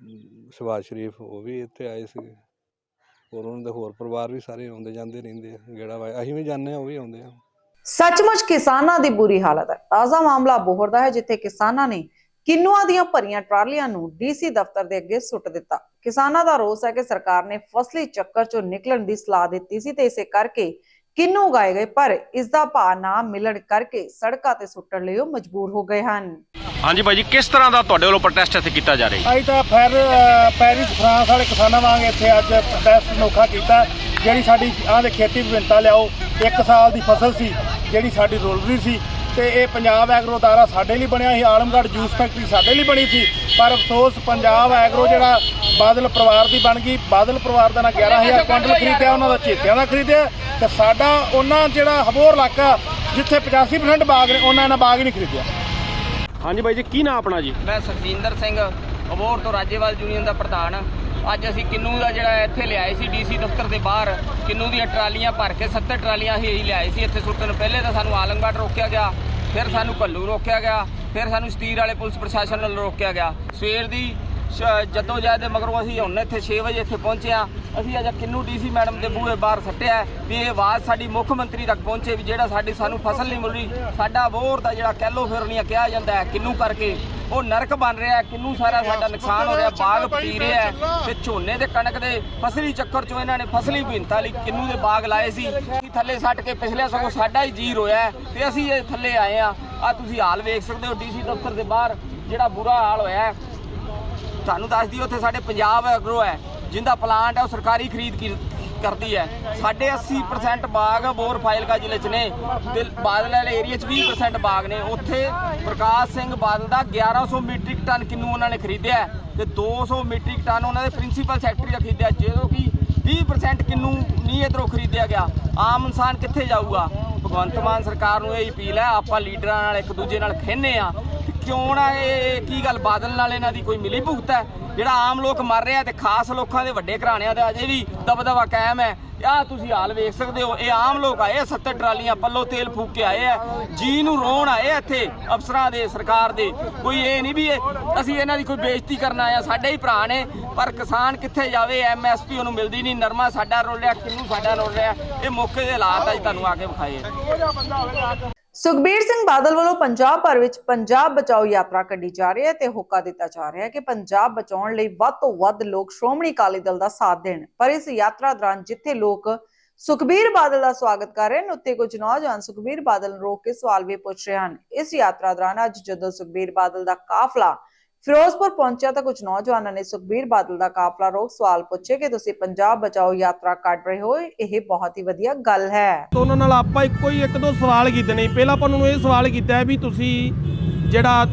ਸ਼ਹਿਬਾਜ਼ ਸ਼ਰੀਫ ਉਹ ਵੀ ਇੱਥੇ ਆਏ ਸੀਗੇ। ਹੋਰ ਉਹਨਾਂ ਦੇ ਹੋਰ ਪਰਿਵਾਰ ਵੀ ਸਾਰੇ ਆਉਂਦੇ ਜਾਂਦੇ ਰਹਿੰਦੇ ਆ ਗੇੜਾ ਵਾ ਅਸੀਂ ਵੀ ਜਾਂਦੇ ਆ ਉਹ ਵੀ ਆਉਂਦੇ ਆ। ਸੱਚਮੁੱਚ ਕਿਸਾਨਾਂ ਦੀ ਬੁਰੀ ਹਾਲਤ ਹੈ। ਤਾਜ਼ਾ ਮਾਮਲਾ ਬੋਹਰ ਦਾ ਹੈ, ਜਿੱਥੇ ਕਿਸਾਨਾਂ ਨੇ ਕਿੰਨੂਆਂ ਦੀਆਂ ਭਰੀਆਂ ਟਰਾਲੀਆਂ ਨੂੰ ਡੀਸੀ ਦਫ਼ਤਰ ਦੇ ਅੱਗੇ ਸੁੱਟ ਦਿੱਤਾ। ਕਿਸਾਨਾਂ ਦਾ ਰੋਸ ਹੈ ਕਿ ਸਰਕਾਰ ਨੇ ਫਸਲੀ ਚੱਕਰ ਚੋਂ ਨਿਕਲਣ ਦੀ ਸਲਾਹ ਦਿੱਤੀ ਸੀ ਤੇ ਇਸੇ ਕਰਕੇ ਕਿੰਨੂ ਉਗਾਏ ਗਏ, ਪਰ ਇਸ ਦਾ ਭਾਅ ਨਾ ਮਿਲਣ ਕਰਕੇ ਸੜਕਾਂ ਤੇ ਸੁੱਟਣ ਲਈ ਉਹ ਮਜਬੂਰ ਹੋ ਗਏ ਹਨ। ਹਾਂਜੀ ਭਾਜੀ ਕਿਸ ਤਰ੍ਹਾਂ ਦਾ ਤੁਹਾਡੇ ਵੱਲੋਂ ਪ੍ਰੋਟੈਸਟ ਇੱਥੇ ਕੀਤਾ ਜਾ ਰਿਹਾ ਹੈ ਅਸੀਂ ਤਾਂ ਫਿਰ ਪੈਰਿਸ ਫਰਾਂਸ ਵਾਲੇ ਕਿਸਾਨਾਂ ਵਾਂਗ ਇੱਥੇ ਅੱਜ ਪ੍ਰੋਟੈਸਟ ਅਨੋਖਾ ਕੀਤਾ। ਜਿਹੜੀ ਸਾਡੀ, ਆਹ ਦੇ ਖੇਤੀ ਵਿਭਿੰਨਤਾ ਲਿਆਓ, ਇੱਕ ਸਾਲ ਦੀ ਫਸਲ ਸੀ, ਜਿਹੜੀ ਸਾਡੀ ਰੁਲ ਰਹੀ ਸੀ, ਤੇ ਇਹ ਪੰਜਾਬ ਐਗਰੋ ਦਾਰਾ ਸਾਡੇ ਲਈ ਬਣਿਆ ਸੀ, ਆਲਮਗੜ੍ਹ ਜੂਸ ਫੈਕਟਰੀ ਸਾਡੇ ਲਈ ਬਣੀ ਸੀ। ਪਰ ਅਫਸੋਸ, ਪੰਜਾਬ ਐਗਰੋ ਜਿਹੜਾ ਬਾਦਲ ਪਰਿਵਾਰ ਦੀ ਬਣ ਗਈ, ਬਾਦਲ ਪਰਿਵਾਰ ਦਾ ਨਾ 11000 ਕੁਇੰਟਲ ਖਰੀਦਿਆ, ਉਹਨਾਂ ਦਾ ਚੇਤਿਆਂ ਦਾ ਖਰੀਦਿਆ, ਤੇ ਸਾਡਾ ਉਹਨਾਂ ਜਿਹੜਾ ਹਬੋਰ ਇਲਾਕਾ, ਜਿੱਥੇ 85% ਬਾਗ ਨੇ, ਉਹਨਾਂ ਇਹਨਾਂ ਬਾਗ ਨਹੀਂ ਖਰੀਦਿਆ। ਹਾਂਜੀ ਬਾਈ ਜੀ, ਕੀ ਨਾਮ ਆਪਣਾ ਜੀ? ਮੈਂ ਸੁਖਜਿੰਦਰ ਸਿੰਘ ਅਬੋਰ ਤੋਂ ਰਾਜੇਵਾਲ ਯੂਨੀਅਨ ਦਾ ਪ੍ਰਧਾਨ। ਅੱਜ ਅਸੀਂ ਕਿੰਨੂ ਦਾ ਜਿਹੜਾ ਇੱਥੇ ਲਿਆਏ ਸੀ ਡੀਸੀ ਦਫ਼ਤਰ ਦੇ ਬਾਹਰ, ਕਿੰਨੂ ਦੀਆਂ ਟਰਾਲੀਆਂ ਭਰ ਕੇ 70 ਟਰਾਲੀਆਂ ਹੀ ਇਹੀ ਲਿਆਏ ਸੀ ਇੱਥੇ ਸੁੱਟਣ। ਪਹਿਲੇ ਤਾਂ ਸਾਨੂੰ ਆਲਮਗੜ੍ਹ ਰੋਕਿਆ ਗਿਆ, ਫਿਰ ਸਾਨੂੰ ਕੱਲੂ ਰੋਕਿਆ ਗਿਆ, ਫਿਰ ਸਾਨੂੰ ਸਤੀਰ ਵਾਲੇ ਪੁਲਿਸ ਪ੍ਰਸ਼ਾਸਨ ਨਾਲ ਰੋਕਿਆ ਗਿਆ। ਸਵੇਰ ਦੀ ਜਦੋਂ ਜਦ ਦੇ ਮਗਰੋਂ ਅਸੀਂ ਹੁਣ ਇੱਥੇ 6 ਵਜੇ ਇੱਥੇ ਪਹੁੰਚੇ ਆ ਅਸੀਂ ਅੱਜ ਕਿੰਨੂ ਡੀਸੀ ਮੈਡਮ ਦੇ ਬੂਹੇ ਬਾਹਰ ਸੱਟਿਆ ਵੀ ਇਹ ਆਵਾਜ਼ ਸਾਡੀ ਮੁੱਖ ਮੰਤਰੀ ਤੱਕ ਪਹੁੰਚੇ ਵੀ ਜਿਹੜਾ ਸਾਡੀ ਸਾਨੂੰ ਫਸਲ ਨਹੀਂ ਮਿਲ ਰਹੀ। ਸਾਡਾ ਵੋਰ ਦਾ ਜਿਹੜਾ ਕੈਲੋ ਫਿਰਨੀਆਂ ਕਿਹਾ ਜਾਂਦਾ ਹੈ ਕਿੰਨੂ ਕਰਕੇ। ਉਹ ਨਰਕ ਬਣ ਰਿਹਾ ਕਿੰਨੂ ਸਾਰਾ ਸਾਡਾ ਨੁਕਸਾਨ ਹੋ ਰਿਹਾ ਬਾਗ ਪਟੀ ਰਿਹਾ ਤੇ ਝੋਨੇ ਤੇ ਕਣਕ ਦੇ ਫਸਲੀ ਚੱਕਰ ਚੋਂ ਇਹਨਾਂ ਨੇ ਫਸਲੀ ਵਿੰਤਾ ਲਈ ਕਿੰਨੂ ਦੇ ਬਾਗ ਲਾਏ ਸੀ। ਥੱਲੇ ਸੱਟ ਕੇ ਪਿਛਲੇ ਸਗੋਂ ਸਾਡਾ ਹੀ ਜ਼ੀਰ ਹੋਇਆ ਤੇ ਅਸੀਂ ਇਹ ਥੱਲੇ ਆਏ ਆ ਆ ਤੁਸੀਂ ਹਾਲ ਵੇਖ ਸਕਦੇ ਹੋ ਡੀਸੀ ਦਫ਼ਤਰ ਦੇ ਬਾਹਰ ਜਿਹੜਾ ਬੁਰਾ ਹਾਲ ਹੋਇਆ ਤੁਹਾਨੂੰ ਦੱਸ ਦਿਓ ਉੱਥੇ ਸਾਡੇ ਪੰਜਾਬ ਐਗਰੋ ਹੈ ਜਿੰਦਾ ਪਲਾਂਟ ਹੈ, ਉਹ ਸਰਕਾਰੀ ਖਰੀਦ ਕਰਦੀ ਹੈ। ਸਾਡੇ 80% ਬਾਗ ਬੋਰ ਫਾਇਲਕਾ ਜ਼ਿਲ੍ਹੇ 'ਚ ਨੇ, ਤੇ ਬਾਦਲ ਵਾਲੇ ਏਰੀਆ 'ਚ 20% ਬਾਗ ਨੇ। ਉੱਥੇ ਪ੍ਰਕਾਸ਼ ਸਿੰਘ ਬਾਦਲ ਦਾ 1100 ਮੀਟ੍ਰਿਕ ਟਨ ਕਿੰਨੂ ਉਹਨਾਂ ਨੇ ਖਰੀਦਿਆ ਹੈ, ਤੇ 200 ਮੀਟ੍ਰਿਕ ਟਨ ਉਹਨਾਂ ਦੇ ਪ੍ਰਿੰਸੀਪਲ ਸੈਕਟਰੀ ਦਾ ਖਰੀਦਿਆ ਜਦੋਂ ਕਿ 20% ਕਿੰਨੂ ਨਹੀਂ ਇਧਰੋਂ ਖਰੀਦਿਆ ਗਿਆ। ਆਮ ਇਨਸਾਨ ਕਿੱਥੇ ਜਾਊਗਾ? ਭਗਵੰਤ ਮਾਨ ਸਰਕਾਰ ਨੂੰ ਇਹ ਅਪੀਲ ਹੈ, ਆਪਾਂ ਲੀਡਰਾਂ ਨਾਲ ਇੱਕ ਦੂਜੇ ਨਾਲ ਖੇਨੇ ਆ। ਕਿਉਂ ਨਾ ਇਹ ਕੀ ਗੱਲ ਬਾਦਲ ਨਾਲ ਇਹਨਾਂ ਦੀ ਕੋਈ ਮਿਲੀ ਭੁਗਤ ਹੈ? ਜਿਹੜਾ ਆਮ ਲੋਕ ਮਰ ਰਿਹਾ ਤੇ ਖਾਸ ਲੋਕਾਂ ਦੇ ਵੱਡੇ ਘਰਾਣਿਆਂ ਦਾ ਅਜੇ ਵੀ ਦਬਦਬਾ ਕਾਇਮ ਹੈ। ਆਹ ਤੁਸੀਂ ਹਾਲ ਵੇਖ ਸਕਦੇ ਹੋ, ਇਹ ਆਮ ਲੋਕ ਆਏ 70 ਟਰਾਲੀਆਂ ਪੱਲੋ ਤੇਲ ਫੂਕ ਕੇ ਆਏ ਆ। ਜੀ ਨੂੰ ਰੋਣ ਆਏ ਇੱਥੇ, ਅਫਸਰਾਂ ਦੇ, ਸਰਕਾਰ ਦੇ। ਕੋਈ ਇਹ ਨਹੀਂ ਵੀ ਅਸੀਂ ਇਹਨਾਂ ਦੀ ਕੋਈ ਬੇਇੱਜ਼ਤੀ ਕਰਨ ਆਏ ਸਾਡੇ ਹੀ ਭਰਾ ਨੇ। ਪਰ ਕਿਸਾਨ ਕਿੱਥੇ ਜਾਵੇ ਐਮਐਸਪੀ ਉਹਨੂੰ ਮਿਲਦੀ ਨਹੀਂ। ਨਰਮਾ ਸਾਡਾ ਰੋਲ ਰਿਹਾ, ਕਿੰਨੂ ਸਾਡਾ ਰੋਲ ਰਿਹਾ। ਇਹ ਮੌਕੇ ਦੇ ਹਾਲਾਤ ਅੱਜ ਤੁਹਾਨੂੰ ਆ ਕੇ ਵਿਖਾਏ ਸੁਖਬੀਰ ਸਿੰਘ ਬਾਦਲ ਵੱਲੋਂ ਪੰਜਾਬ ਭਰ ਵਿੱਚ ਪੰਜਾਬ ਬਚਾਓ ਯਾਤਰਾ ਕੱਢੀ ਜਾ ਰਹੀ ਹੈ ਤੇ ਹੋਕਾ ਦਿੱਤਾ ਜਾ ਰਿਹਾ ਹੈ ਕਿ ਪੰਜਾਬ ਬਚਾਉਣ ਲਈ ਵੱਧ ਤੋਂ ਵੱਧ ਲੋਕ ਸ਼੍ਰੋਮਣੀ ਅਕਾਲੀ ਦਲ ਦਾ ਸਾਥ ਦੇਣ। ਪਰ ਇਸ ਯਾਤਰਾ ਦੌਰਾਨ ਜਿੱਥੇ ਲੋਕ ਸੁਖਬੀਰ ਬਾਦਲ ਦਾ ਸਵਾਗਤ ਕਰ ਰਹੇ ਨੇ, ਉੱਥੇ ਕੁਝ ਨੌਜਵਾਨ ਸੁਖਬੀਰ ਬਾਦਲ ਨੂੰ ਰੋਕ ਕੇ ਸਵਾਲ ਵੀ ਪੁੱਛ ਰਹੇ ਹਨ। ਇਸ ਯਾਤਰਾ ਦੌਰਾਨ ਅੱਜ ਜਦੋਂ ਸੁਖਬੀਰ ਬਾਦਲ ਦਾ ਕਾਫਲਾ ਫਿਰੋਜ਼ਪੁਰ ਪਹੁੰਚਿਆ ਤਾਂ ਕੁਝ ਨੌਜਵਾਨਾਂ ਨੇ ਸੁਖਬੀਰ ਬਾਦਲ ਦਾ ਕਾਫਲਾ ਰੋਕ ਸਵਾਲ ਪੁੱਛੇ ਕਿ ਤੁਸੀਂ ਪੰਜਾਬ ਬਚਾਓ ਯਾਤਰਾ ਕੱਢ ਰਹੇ ਹੋ? ਇਹ ਬਹੁਤ ਹੀ ਵਧੀਆ ਗੱਲ ਹੈ। ਤਾਂ ਉਹਨਾਂ ਨਾਲ ਆਪਾਂ ਇੱਕੋ ਹੀ ਇੱਕ ਦੋ ਸਵਾਲ ਕੀਤੇ ਨੇ। ਪਹਿਲਾਂ ਆਪਾਂ ਨੂੰ ਇਹ ਸਵਾਲ ਕੀਤਾ ਹੈ ਵੀ ਤੁਸੀਂ ਜਿਹੜਾ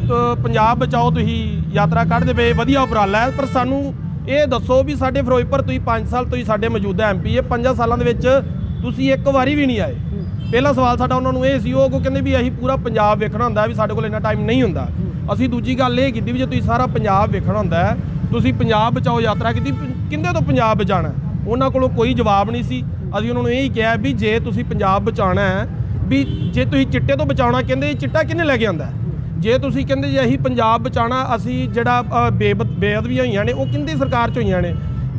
ਪੰਜਾਬ ਬਚਾਓ ਤੁਸੀਂ ਯਾਤਰਾ ਕੱਢਦੇ ਪਏ ਵਧੀਆ ਉਪਰਾਲਾ ਹੈ। ਪਰ ਸਾਨੂੰ ਇਹ ਦੱਸੋ ਵੀ ਸਾਡੇ ਫਿਰੋਜ਼ਪੁਰ ਤੁਸੀਂ 5 ਸਾਲ ਤੋਂ ਹੀ ਸਾਡੇ ਮੌਜੂਦਾ ਐਮਪੀ ਇਹ 5 ਸਾਲਾਂ ਦੇ ਵਿੱਚ ਤੁਸੀਂ ਇੱਕ ਵਾਰੀ ਵੀ ਨਹੀਂ ਆਏ। ਪਹਿਲਾ ਸਵਾਲ ਸਾਡਾ ਉਹਨਾਂ ਨੂੰ ਇਹ ਸੀ ਉਹ ਕਹਿੰਦੇ ਵੀ ਅਸੀਂ ਪੂਰਾ ਪੰਜਾਬ ਵੇਖਣਾ ਹੁੰਦਾ ਵੀ ਸਾਡੇ ਕੋਲ ਇੰਨਾ ਟਾਈਮ ਨਹੀਂ ਹੁੰਦਾ। ਅਸੀਂ ਦੂਜੀ ਗੱਲ ਇਹ ਕੀਤੀ ਵੀ ਜੇ ਤੁਸੀਂ ਸਾਰਾ ਪੰਜਾਬ ਵੇਖਣਾ ਹੁੰਦਾ ਹੈ ਤੁਸੀਂ ਪੰਜਾਬ ਬਚਾਓ ਯਾਤਰਾ ਕੀਤੀ ਕਿੰਦੇ ਤੋਂ ਪੰਜਾਬ ਬਚਾਣਾ ਉਹਨਾਂ ਕੋਲੋਂ ਕੋਈ ਜਵਾਬ ਨਹੀਂ ਸੀ। ਅਸੀਂ ਉਹਨਾਂ ਨੂੰ ਇਹ ਹੀ ਕਿਹਾ ਵੀ ਜੇ ਤੁਸੀਂ ਪੰਜਾਬ ਬਚਾਉਣਾ ਹੈ ਵੀ ਜੇ ਤੁਸੀਂ ਚਿੱਟੇ ਤੋਂ ਬਚਾਉਣਾ ਕਹਿੰਦੇ ਇਹ ਚਿੱਟਾ ਕਿੰਨੇ ਲੈ ਕੇ ਆਂਦਾ ਜੇ ਤੁਸੀਂ ਕਹਿੰਦੇ ਜੇ ਅਸੀਂ ਪੰਜਾਬ ਬਚਾਉਣਾ ਅਸੀਂ ਜਿਹੜਾ ਅ, ਬੇਅਦਬੀਆਂ ਹੋਈਆਂ ਨੇ ਉਹ ਕਿੰਦੀ ਸਰਕਾਰ 'ਚ ਹੋਈਆਂ ਨੇ?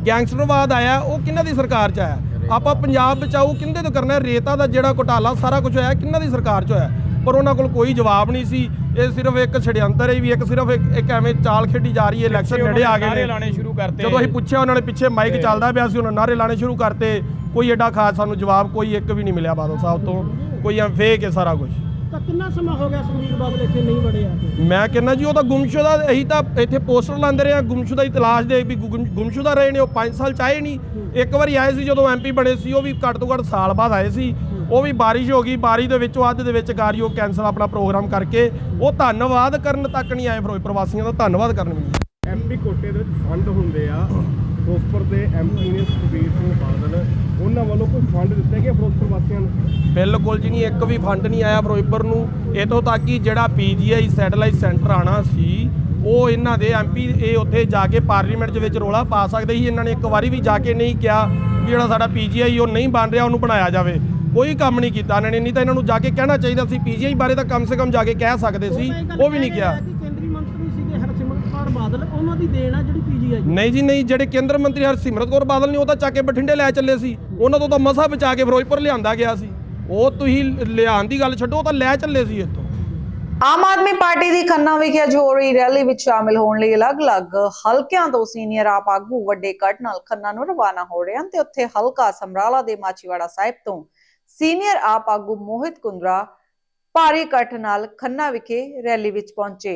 ਗੈਂਗਸਟਰਵਾਦ ਆਇਆ ਉਹ ਕਿਹਨਾਂ ਦੀ ਸਰਕਾਰ 'ਚ ਆਇਆ? ਆਪਾਂ ਪੰਜਾਬ ਬਚਾਓ ਕਿੰਦੇ ਤੋਂ ਕਰਨਾ ਰੇਤਾ ਦਾ ਜਿਹੜਾ ਘੁਟਾਲਾ ਸਾਰਾ ਕੁਝ ਹੋਇਆ ਕਿਹਨਾਂ ਦੀ ਸਰਕਾਰ 'ਚ ਹੋਇਆ? ਪਰ ਉਹਨਾਂ ਕੋਲ ਕੋਈ ਜਵਾਬ ਨਹੀਂ ਸੀ। ਇਹ ਸਿਰਫ ਇੱਕ ਛੜਿਅੰਤਰ ਹੈ ਵੀ ਇੱਕ ਸਿਰਫ ਇੱਕ ਇੱਕ ਐਵੇਂ ਚਾਲ ਖੇਡੀ ਜਾ ਰਹੀ ਹੈ ਇਲੈਕਸ਼ਨ ਨੇੜੇ ਆ ਗਏ ਨੇ। ਲਾਣੇ ਸ਼ੁਰੂ ਕਰਤੇ। ਜਦੋਂ ਅਸੀਂ ਪੁੱਛਿਆ ਉਹਨਾਂ ਨੇ ਪਿੱਛੇ ਮਾਈਕ ਚੱਲਦਾ ਪਿਆ ਸੀ ਉਹਨਾਂ ਨਾਰੇ ਲਾਣੇ ਸ਼ੁਰੂ ਕਰਤੇ। ਕੋਈ ਐਡਾ ਖਾਸ ਸਾਨੂੰ ਜਵਾਬ ਕੋਈ ਇੱਕ ਵੀ ਨਹੀਂ ਮਿਲਿਆ ਬਾਦਲ ਸਾਹਿਬ ਤੋਂ। ਕੋਈ ਐਂ ਫੇਕ ਹੈ ਸਾਰਾ ਕੁਝ ਤਾਂ ਕਿੰਨਾ ਸਮਾਂ ਹੋ ਗਿਆ ਸੁਨੀਲ ਬਾਦਲ ਇੱਥੇ ਨਹੀਂ ਵੜੇ ਆ ਮੈਂ ਕਹਿੰਦਾ ਜੀ ਉਹ ਤਾਂ ਗੁੰਮਸ਼ੁਦਾ ਅਸੀਂ ਤਾਂ ਇੱਥੇ ਪੋਸਟਰ ਲਾਉਂਦੇ ਰਹੇ ਹਾਂ ਗੁੰਮਸ਼ੁਦਾ ਦੀ ਤਲਾਸ਼ ਦੇ ਵੀ ਗੁੰਮ- ਗੁੰਮਸ਼ੁਦਾ ਰਹੇ ਨੇ ਉਹ 5 ਸਾਲ ਚਾਹੇ ਨਹੀਂ। ਇੱਕ ਵਾਰੀ ਆਏ ਸੀ ਜਦੋਂ ਐਮਪੀ ਬਣੇ ਸੀ ਉਹ ਵੀ ਘੱਟ ਤੋਂ ਘੱਟ ਸਾਲ ਬਾਅਦ ਆਏ ਸੀ। ਉਹ ਵੀ ਬਾਰਿਸ਼ ਹੋ ਗਈ ਬਾਰਿਸ਼ ਦੇ ਵਿੱਚੋਂ ਅੱਧ ਦੇ ਵਿੱਚ ਗਾਰੀ ਉਹ ਕੈਂਸਲ ਆਪਣਾ ਪ੍ਰੋਗਰਾਮ ਕਰਕੇ। ਉਹ ਧੰਨਵਾਦ ਕਰਨ ਤੱਕ ਨਹੀਂ ਆਏ ਫਿਰੋਜ਼ਪੁਰ ਵਾਸੀਆਂ ਦਾ ਧੰਨਵਾਦ ਕਰਨ ਵੀ। ਐਮਪੀ ਕੋਟੇ ਦੇ ਵਿੱਚ ਫੰਡ ਹੁੰਦੇ ਆ ਫਿਰੋਜ਼ਪੁਰ ਦੇ ਐਮਪੀ ਨੇ ਸੁਖਬੀਰ ਸਿੰਘ ਬਾਦਲ ਉਹਨਾਂ ਵੱਲੋਂ ਕੋਈ ਫੰਡ ਦਿੱਤੇ ਗਏ ਫਿਰੋਜ਼ਪੁਰ ਵਾਸੀਆਂ ਨੂੰ? ਬਿਲਕੁਲ ਜੀ ਨਹੀਂ ਇੱਕ ਵੀ ਫੰਡ ਨਹੀਂ ਆਇਆ ਫਿਰੋਜ਼ਪੁਰ ਨੂੰ। ਇਤੋਂ ਤੱਕ ਕਿ ਜਿਹੜਾ ਪੀਜੀਆਈ ਸੈਟੇਲਾਈਟ ਸੈਂਟਰ ਆਣਾ ਸੀ ਉਹ ਇਹਨਾਂ ਦੇ ਐਮਪੀ ਇਹ ਉੱਥੇ ਜਾ ਕੇ ਪਾਰਲੀਮੈਂਟ ਦੇ ਵਿੱਚ ਰੋਲਾ ਪਾ ਸਕਦੇ ਸੀ। ਇਹਨਾਂ ਨੇ ਇੱਕ ਵਾਰੀ ਵੀ ਜਾ ਕੇ ਨਹੀਂ ਕਿਹਾ ਵੀ ਜਿਹੜਾ ਸਾਡਾ ਪੀਜੀਆਈ ਉਹ ਨਹੀਂ ਬਣ ਰਿਹਾ ਉਹਨੂੰ ਬਣਾਇਆ ਜਾਵੇ। ਕੋਈ ਕੰਮ ਨਹੀਂ ਕੀਤਾ ਇਹਨਾਂ ਨੇ ਨਹੀਂ ਤਾਂ ਇਹਨਾਂ ਨੂੰ ਜਾ ਕੇ ਕਹਿਣਾ ਚਾਹੀਦਾ ਸੀ ਪੀਜੀਆਈ ਬਾਰੇ ਤਾਂ ਕਮ ਸੇ ਕਮ ਜਾ ਕੇ ਕਹਿ ਸਕਦੇ ਸੀ ਉਹ ਵੀ ਨਹੀਂ ਕਿਹਾ ਕੇਂਦਰੀ ਮੰਤਰੀ ਸੀਗੇ ਹਰਸਿਮਰਤ ਕੌਰ ਬਾਦਲ ਉਹਨਾਂ ਦੀ ਦੇਣ ਆ ਜਿਹੜੀ ਪੀਜੀਆਈ ਨਹੀਂ ਜੀ ਨਹੀਂ ਜਿਹੜੇ ਕੇਂਦਰ ਮੰਤਰੀ ਹਰਸਿਮਰਤ ਕੌਰ ਬਾਦਲ ਨੇ ਉਹ ਤਾਂ ਚੱਕ ਕੇ ਬਠਿੰਡੇ ਲੈ ਚੱਲੇ ਸੀ। ਉਹਨਾਂ ਤੋਂ ਤਾਂ ਮਸਾ ਬਚਾ ਕੇ ਫਿਰੋਜ਼ਪੁਰ ਲਿਆਂਦਾ ਗਿਆ ਸੀ। ਉਹ ਤੁਸੀਂ ਲਿਆਉਣ ਦੀ ਗੱਲ ਛੱਡੋ ਉਹ ਤਾਂ ਲੈ ਚੱਲੇ ਸੀ ਇੱਥੋਂ। ਆਮ ਆਦਮੀ ਪਾਰਟੀ ਦੀ ਖੰਨਾ ਵਿਖੇ ਅੱਜ ਹੋ ਰਹੀ ਰੈਲੀ ਵਿੱਚ ਸ਼ਾਮਿਲ ਹੋਣ ਲਈ ਅਲੱਗ-ਅਲੱਗ ਹਲਕਿਆਂ ਤੋਂ ਸੀਨੀਅਰ ਆਪ ਆਗੂ ਵੱਡੇ ਕੱਟ ਨਾਲ ਖੰਨਾ ਨੂੰ ਰਵਾਨਾ ਹੋ ਰਹੇ ਹਨ ਤੇ ਉੱਥੇ ਹਲਕਾ ਸਮਰਾਲਾ ਦੇ ਮਾਚੀਵਾੜਾ ਸਾਹਿਬ ਤੋਂ ਸੀਨੀਅਰ ਆਪ ਆਗੂ ਮੋਹਿਤ ਕੁੰਦਰਾ ਭਾਰੀ ਇਕੱਠ ਨਾਲ ਖੰਨਾ ਵਿਖੇ ਰੈਲੀ ਵਿੱਚ ਪਹੁੰਚੇ।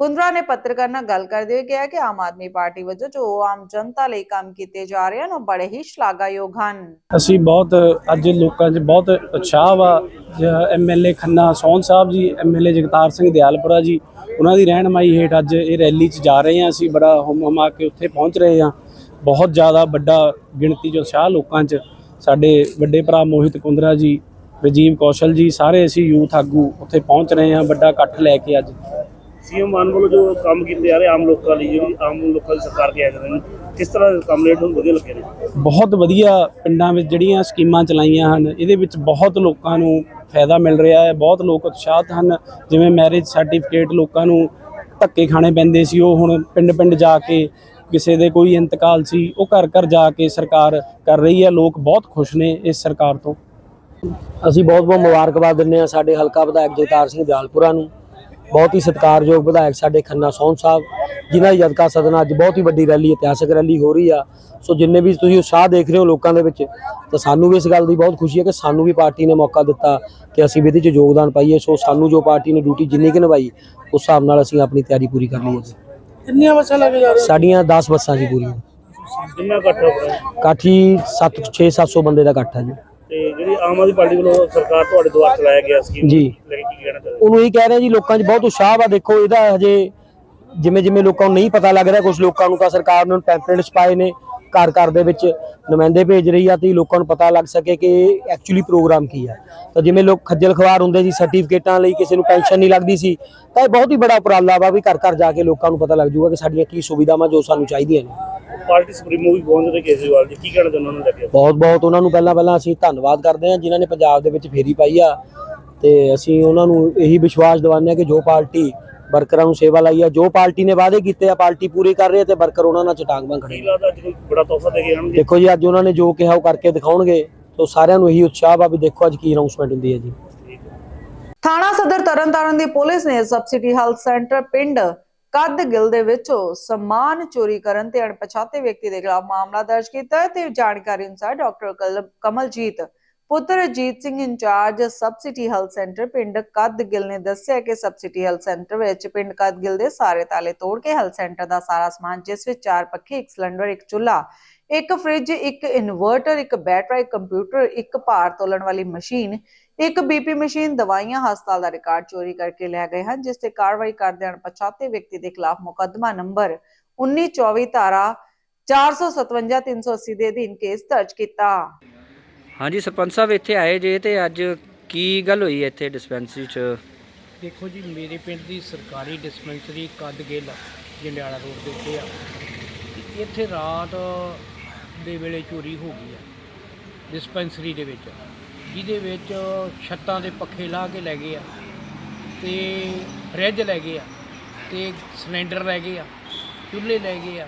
ਕੁੰਦਰਾ ਨੇ ਪੱਤਰਕਾਰ ਨਾਲ ਗੱਲ ਕਰਦੇ ਹੋਏ ਕਿਹਾ ਕਿ ਆਮ ਆਦਮੀ ਪਾਰਟੀ ਵੱਲੋਂ ਜੋ ਆਮ ਜਨਤਾ ਲਈ ਕੰਮ ਕੀਤੇ ਜਾ ਰਹੇ ਹਨ, ਉਹ ਬੜੇ ਹੀ ਸ਼ਲਾਘਾਯੋਗ ਹਨ। ਅਸੀਂ ਬਹੁਤ ਅੱਜ ਲੋਕਾਂ 'ਚ ਬਹੁਤ ਉਤਸ਼ਾਹ ਵਾ। ਐਮਐਲਏ ਖੰਨਾ ਸੋਹਣ ਸਾਹਿਬ ਜੀ ਐਮਐਲਏ ਜਗਤਾਰ ਸਿੰਘ ਦਿਆਲਪੁਰਾ ਜੀ, ਉਹਨਾਂ ਦੀ ਰਹਿਨਮਾਈ ਹੇਠ ਅੱਜ ਇਹ ਰੈਲੀ 'ਚ ਜਾ ਰਹੇ ਹਾਂ। ਅਸੀਂ ਬੜਾ ਹੁਮ ਹਮਾ ਕੇ ਉੱਥੇ ਪਹੁੰਚ ਰਹੇ ਹਾਂ। ਬਹੁਤ ਜ਼ਿਆਦਾ ਵੱਡਾ ਗਿਣਤੀ 'ਚ ਉਤਸ਼ਾਹ ਲੋਕਾਂ 'ਚ। ਸਾਡੇ ਵੱਡੇ ਭਰਾ ਮੋਹਿਤ ਕੁੰਦਰਾ ਜੀ ਰਜੀਵ ਕੌਸ਼ਲ ਜੀ ਸਾਰੇ ਅਸੀਂ ਯੂਥ ਆਗੂ ਉੱਥੇ ਪਹੁੰਚ ਰਹੇ ਹਾਂ ਵੱਡਾ ਇਕੱਠ ਲੈ ਕੇ ਅੱਜ। ਸੀਐਮ ਮਾਨ ਵੱਲੋਂ ਜੋ ਕੰਮ ਕੀਤੇ ਜਾ ਰਹੇ ਆਮ ਲੋਕਾਂ ਲਈ ਜਿਹੜੀ ਆਮ ਲੋਕਾਂ ਦੀ ਸਰਕਾਰ ਕਿਹਾ ਜਾਂਦੇ ਨੇ ਕਿਸ ਤਰ੍ਹਾਂ ਦੇ ਕੰਮ ਨੇ ਤੁਹਾਨੂੰ ਵਧੀਆ ਲੱਗੇ ਨੇ? ਬਹੁਤ ਵਧੀਆ ਪਿੰਡਾਂ ਵਿੱਚ ਜਿਹੜੀਆਂ ਸਕੀਮਾਂ ਚਲਾਈਆਂ ਹਨ ਇਹਦੇ ਵਿੱਚ ਬਹੁਤ ਲੋਕਾਂ ਨੂੰ ਫਾਇਦਾ ਮਿਲ ਰਿਹਾ ਹੈ ਬਹੁਤ ਲੋਕ ਉਤਸ਼ਾਹਤ ਹਨ ਜਿਵੇਂ ਮੈਰਿਜ ਸਰਟੀਫਿਕੇਟ ਲੋਕਾਂ ਨੂੰ ਧੱਕੇ ਖਾਣੇ ਪੈਂਦੇ ਸੀ ਉਹ ਹੁਣ ਪਿੰਡ-ਪਿੰਡ ਜਾ ਕੇ ਕਿਸੇ ਦੇ ਕੋਈ ਇੰਤਕਾਲ ਸੀ, ਉਹ ਘਰ ਘਰ ਜਾ ਕੇ ਸਰਕਾਰ ਕਰ ਰਹੀ ਹੈ, ਲੋਕ ਬਹੁਤ ਖੁਸ਼ ਨੇ ਇਸ ਸਰਕਾਰ ਤੋਂ। ਅਸੀਂ ਬਹੁਤ ਬਹੁਤ ਮੁਬਾਰਕਬਾਦ ਦਿੰਦੇ ਹਾਂ ਸਾਡੇ ਹਲਕਾ ਵਿਧਾਇਕ ਜਗਤਾਰ ਸਿੰਘ ਦਿਆਲਪੁਰਾ ਨੂੰ, ਬਹੁਤ ਹੀ ਸਤਿਕਾਰਯੋਗ ਵਿਧਾਇਕ ਸਾਡੇ ਖੰਨਾ ਸੋਹਣ ਸਾਹਿਬ, ਜਿਨ੍ਹਾਂ ਦੀ ਜਦਕਾ ਸਦਨ ਅੱਜ ਬਹੁਤ ਹੀ ਵੱਡੀ ਰੈਲੀ, ਇਤਿਹਾਸਕ ਰੈਲੀ ਹੋ ਰਹੀ ਆ। ਸੋ ਜਿੰਨੇ ਵੀ ਤੁਸੀਂ ਉਤਸ਼ਾਹ ਦੇਖ ਰਹੇ ਹੋ ਲੋਕਾਂ ਦੇ ਵਿੱਚ, ਤਾਂ ਸਾਨੂੰ ਵੀ ਇਸ ਗੱਲ ਦੀ ਬਹੁਤ ਖੁਸ਼ੀ ਹੈ ਕਿ ਸਾਨੂੰ ਵੀ ਪਾਰਟੀ ਨੇ ਮੌਕਾ ਦਿੱਤਾ ਕਿ ਅਸੀਂ ਵੀ ਇਹਦੇ 'ਚ ਯੋਗਦਾਨ ਪਾਈਏ। ਸੋ ਸਾਨੂੰ ਜੋ ਪਾਰਟੀ ਨੇ ਡਿਊਟੀ ਜਿੰਨੀ ਕਿ ਨਿਭਾਈ, ਉਸ ਹਿਸਾਬ ਨਾਲ ਅਸੀਂ ਆਪਣੀ ਤਿਆਰੀ ਪੂਰੀ ਕਰ ਲਈ ਹੈ ਜੀ। ਕਿੰਨੀਆਂ ਬੱਸਾਂ ਲੱਗ ਜਾ ਸਾਡੀਆਂ 10 ਬੱਸਾਂ ਜੀ ਪੂਰੀਆਂ। ਕਿੰਨਾ ਇਕੱਠ ਹੋ ਰਿਹਾ? ਕਾਠੀ 7 6 700 ਬੰਦੇ ਦਾ ਇਕੱਠ ਹੈ ਜੀ। ਤੇ ਜਿਹੜੀ ਆਮ ਆਦਮੀ ਪਾਰਟੀ ਵੱਲੋਂ ਸਰਕਾਰ ਤੁਹਾਡੇ ਦੁਆਰ ਚਲਾਇਆ ਗਿਆ ਸਕੀਮ ਜੀ। ਲੈ ਕੇ ਕੀ ਕਹਿਣਾ ਚਾਹੁੰਦੇ ਉਹਨੂੰ ਇਹ ਕਹਿ ਰਿਹਾ ਜੀ ਲੋਕਾਂ 'ਚ ਬਹੁਤ ਉਤਸ਼ਾਹ ਵਾ। ਦੇਖੋ ਇਹਦਾ ਹਜੇ ਜਿਵੇਂ ਜਿਵੇਂ ਲੋਕਾਂ ਨੂੰ ਨਹੀਂ ਪਤਾ ਲੱਗ ਰਿਹਾ ਕੁਝ ਲੋਕਾਂ ਨੂੰ ਤਾਂ ਸਰਕਾਰ ਨੇ ਪਾਏ ਨੇ। ਘਰ ਘਰ ਦੇ ਵਿੱਚ ਨੁਮਾਇੰਦੇ ਭੇਜ ਰਹੀ ਆ ਤੇ ਲੋਕਾਂ ਨੂੰ ਪਤਾ ਲੱਗ ਸਕੇ ਕਿ ਐਕਚੁਅਲੀ ਪ੍ਰੋਗਰਾਮ ਕੀ ਆ। ਤਾਂ ਜਿਵੇਂ ਲੋਕ ਖੱਜਲ ਖਵਾਰ ਹੁੰਦੇ ਸੀ ਸਰਟੀਫਿਕੇਟਾਂ ਲਈ ਕਿਸੇ ਨੂੰ ਪੈਨਸ਼ਨ ਨਹੀਂ ਲੱਗਦੀ ਸੀ ਤਾਂ ਇਹ ਬਹੁਤ ਹੀ ਬੜਾ ਉਪਰਾਲਾ ਵਾ ਵੀ ਘਰ ਘਰ ਜਾ ਕੇ ਲੋਕਾਂ ਨੂੰ ਪਤਾ ਲੱਗ ਜਾਊਗਾ ਕਿ ਸਾਡੀਆਂ ਕੀ ਸੁਵਿਧਾਵਾਂ ਜੋ ਸਾਨੂੰ ਚਾਹੀਦੀਆਂ ਨੇ। ਪਾਰਟੀ ਸੁਪਰੀਮੋ ਵੀ ਪਹੁੰਚ ਰਹੇ ਕੇਜਰੀਵਾਲ ਜੀ ਕੀ ਕਹਿਣਾ ਚਾਹੁੰਦੇ ਉਹਨਾਂ ਨੂੰ ਲੈ ਕੇ? ਬਹੁਤ ਬਹੁਤ ਉਹਨਾਂ ਨੂੰ ਪਹਿਲਾਂ ਪਹਿਲਾਂ ਅਸੀਂ ਧੰਨਵਾਦ ਕਰਦੇ ਹਾਂ ਜਿਨ੍ਹਾਂ ਨੇ ਪੰਜਾਬ ਦੇ ਵਿੱਚ ਫੇਰੀ ਪਾਈ ਆ ਤੇ ਅਸੀਂ ਉਹਨਾਂ ਨੂੰ ਇਹੀ ਵਿਸ਼ਵਾਸ ਦਿਵਾਉਂਦੇ ਹਾਂ ਕਿ ਜੋ ਪਾਰਟੀ ਵਰਕਰਾਂ ਨੂੰ ਸੇਵਾ ਲਈ ਆ ਜੋ ਪਾਰਟੀ ਨੇ ਵਾਅਦੇ ਕੀਤੇ ਆ ਪਾਰਟੀ ਪੂਰੇ ਕਰ ਰਹੀ ਹੈ ਤੇ ਵਰਕਰ ਉਹਨਾਂ ਨਾਲ ਚਟਾਂਗ ਵਾਂਗ ਖੜੇ ਕੀ ਨੇ। ਲੱਗਦਾ ਅੱਜ ਕੋਈ ਬੜਾ ਤੋਹਫਾ ਦੇ ਕੇ ਆਣਗੇ ਦੇਖੋ ਜੀ ਅੱਜ ਉਹਨਾਂ ਨੇ ਜੋ ਕਿਹਾ ਉਹ ਕਰਕੇ ਦਿਖਾਉਣਗੇ ਤੋਂ ਸਾਰਿਆਂ ਨੂੰ ਇਹੀ ਉਤਸ਼ਾਹ ਵਾ ਵੀ ਦੇਖੋ ਅੱਜ ਕੀ ਅਨਾਉਂਸਮੈਂਟ ਹੁੰਦੀ ਹੈ ਜੀ। ਥਾਣਾ ਸਦਰ ਤਰਨਤਾਰਨ ਦੀ ਪੁਲਿਸ ਨੇ ਸਬਸਿਡੀ ਹੈਲਥ ਸੈਂਟਰ ਪਿੰਡ ਕੱਦਗਿਲ ਦੇ ਵਿੱਚੋਂ ਸਮਾਨ ਚੋਰੀ ਕਰਨ ਤੇ ਅਣਪਛਾਤੇ ਵਿਅਕਤੀ ਦੇ ਖਿਲਾਫ ਮਾਮਲਾ ਦਰਜ ਕੀਤਾ ਤੇ ਜਾਣਕਾਰੀ ਅਨੁਸਾਰ ਡਾਕਟਰ ਕਮਲਜੀਤ ਪੁੱਤਰ Ajit Singh in charge subsidy health centre ਪਿੰਡ ਕੱਦਗਿਲ ਨੇ ਦੱਸਿਆ ਕਿ ਸਬਸਿਡੀ ਹੈਲਥ ਸੈਂਟਰ ਵਿੱਚ ਪਿੰਡ ਕੱਦਗਿਲ ਦੇ ਸਾਰੇ ਤਾਲੇ ਤੋੜ ਕੇ ਹੈਲਥ ਸੈਂਟਰ ਦਾ ਸਾਰਾ ਸਮਾਨ, ਜਿਸ ਵਿੱਚ ਚਾਰ ਪੱਖੇ, ਇੱਕ ਸਿਲੰਡਰ, ਇੱਕ ਚੁੱਲ੍ਹਾ, ਇੱਕ ਫ੍ਰਿਜ, ਇੱਕ ਇਨਵਰਟਰ, ਇੱਕ ਬੈਟਰੀ ਕੰਪਿਊਟਰ, ਇੱਕ ਭਾਰ ਤੋਲਣ ਵਾਲੀ ਮਸ਼ੀਨ, ਇੱਕ ਬੀਪੀ ਮਸ਼ੀਨ, ਦਵਾਈਆਂ, ਹਸਪਤਾਲ ਦਾ ਰਿਕਾਰਡ ਚੋਰੀ ਕਰਕੇ ਲੈ ਗਏ ਹਨ, ਜਿਸ ਤੇ ਕਾਰਵਾਈ ਕਰਦੇ ਅਣਪਛਾਤੇ ਵਿਅਕਤੀ ਦੇ ਖਿਲਾਫ ਮੁਕੱਦਮਾ ਨੰਬਰ 1924 ਧਾਰਾ 457 380 ਦੇ ਅਧੀਨ ਕੇਸ ਦਰਜ ਕੀਤਾ। ਹਾਂਜੀ, ਸਰਪੰਚ ਸਾਹਿਬ ਇੱਥੇ ਆਏ ਜੇ ਤੇ ਅੱਜ ਕੀ ਗੱਲ ਹੋਈ ਇੱਥੇ ਡਿਸਪੈਂਸਰੀ 'ਚ? ਦੇਖੋ ਜੀ, ਮੇਰੇ ਪਿੰਡ ਦੀ ਸਰਕਾਰੀ ਡਿਸਪੈਂਸਰੀ ਕੱਦਗਿੱਲ, ਜੰਡਿਆਲਾ ਰੋਡ ਦੇ ਉੱਤੇ ਆ। ਤੇ ਇੱਥੇ ਰਾਤ ਦੇ ਵੇਲੇ ਚੋਰੀ ਹੋ ਗਈ ਆ ਡਿਸਪੈਂਸਰੀ ਦੇ ਵਿੱਚ। ਜਿਹਦੇ ਵਿੱਚ ਛੱਤਾਂ ਦੇ ਪੱਖੇ ਲਾ ਕੇ ਲੈ ਗਏ ਆ, ਤੇ ਫਰਿੱਜ ਲੈ ਗਏ ਆ, ਤੇ ਸਿਲੰਡਰ ਲੈ ਗਏ ਆ, ਚੁੱਲ੍ਹੇ ਲੈ ਗਏ ਆ,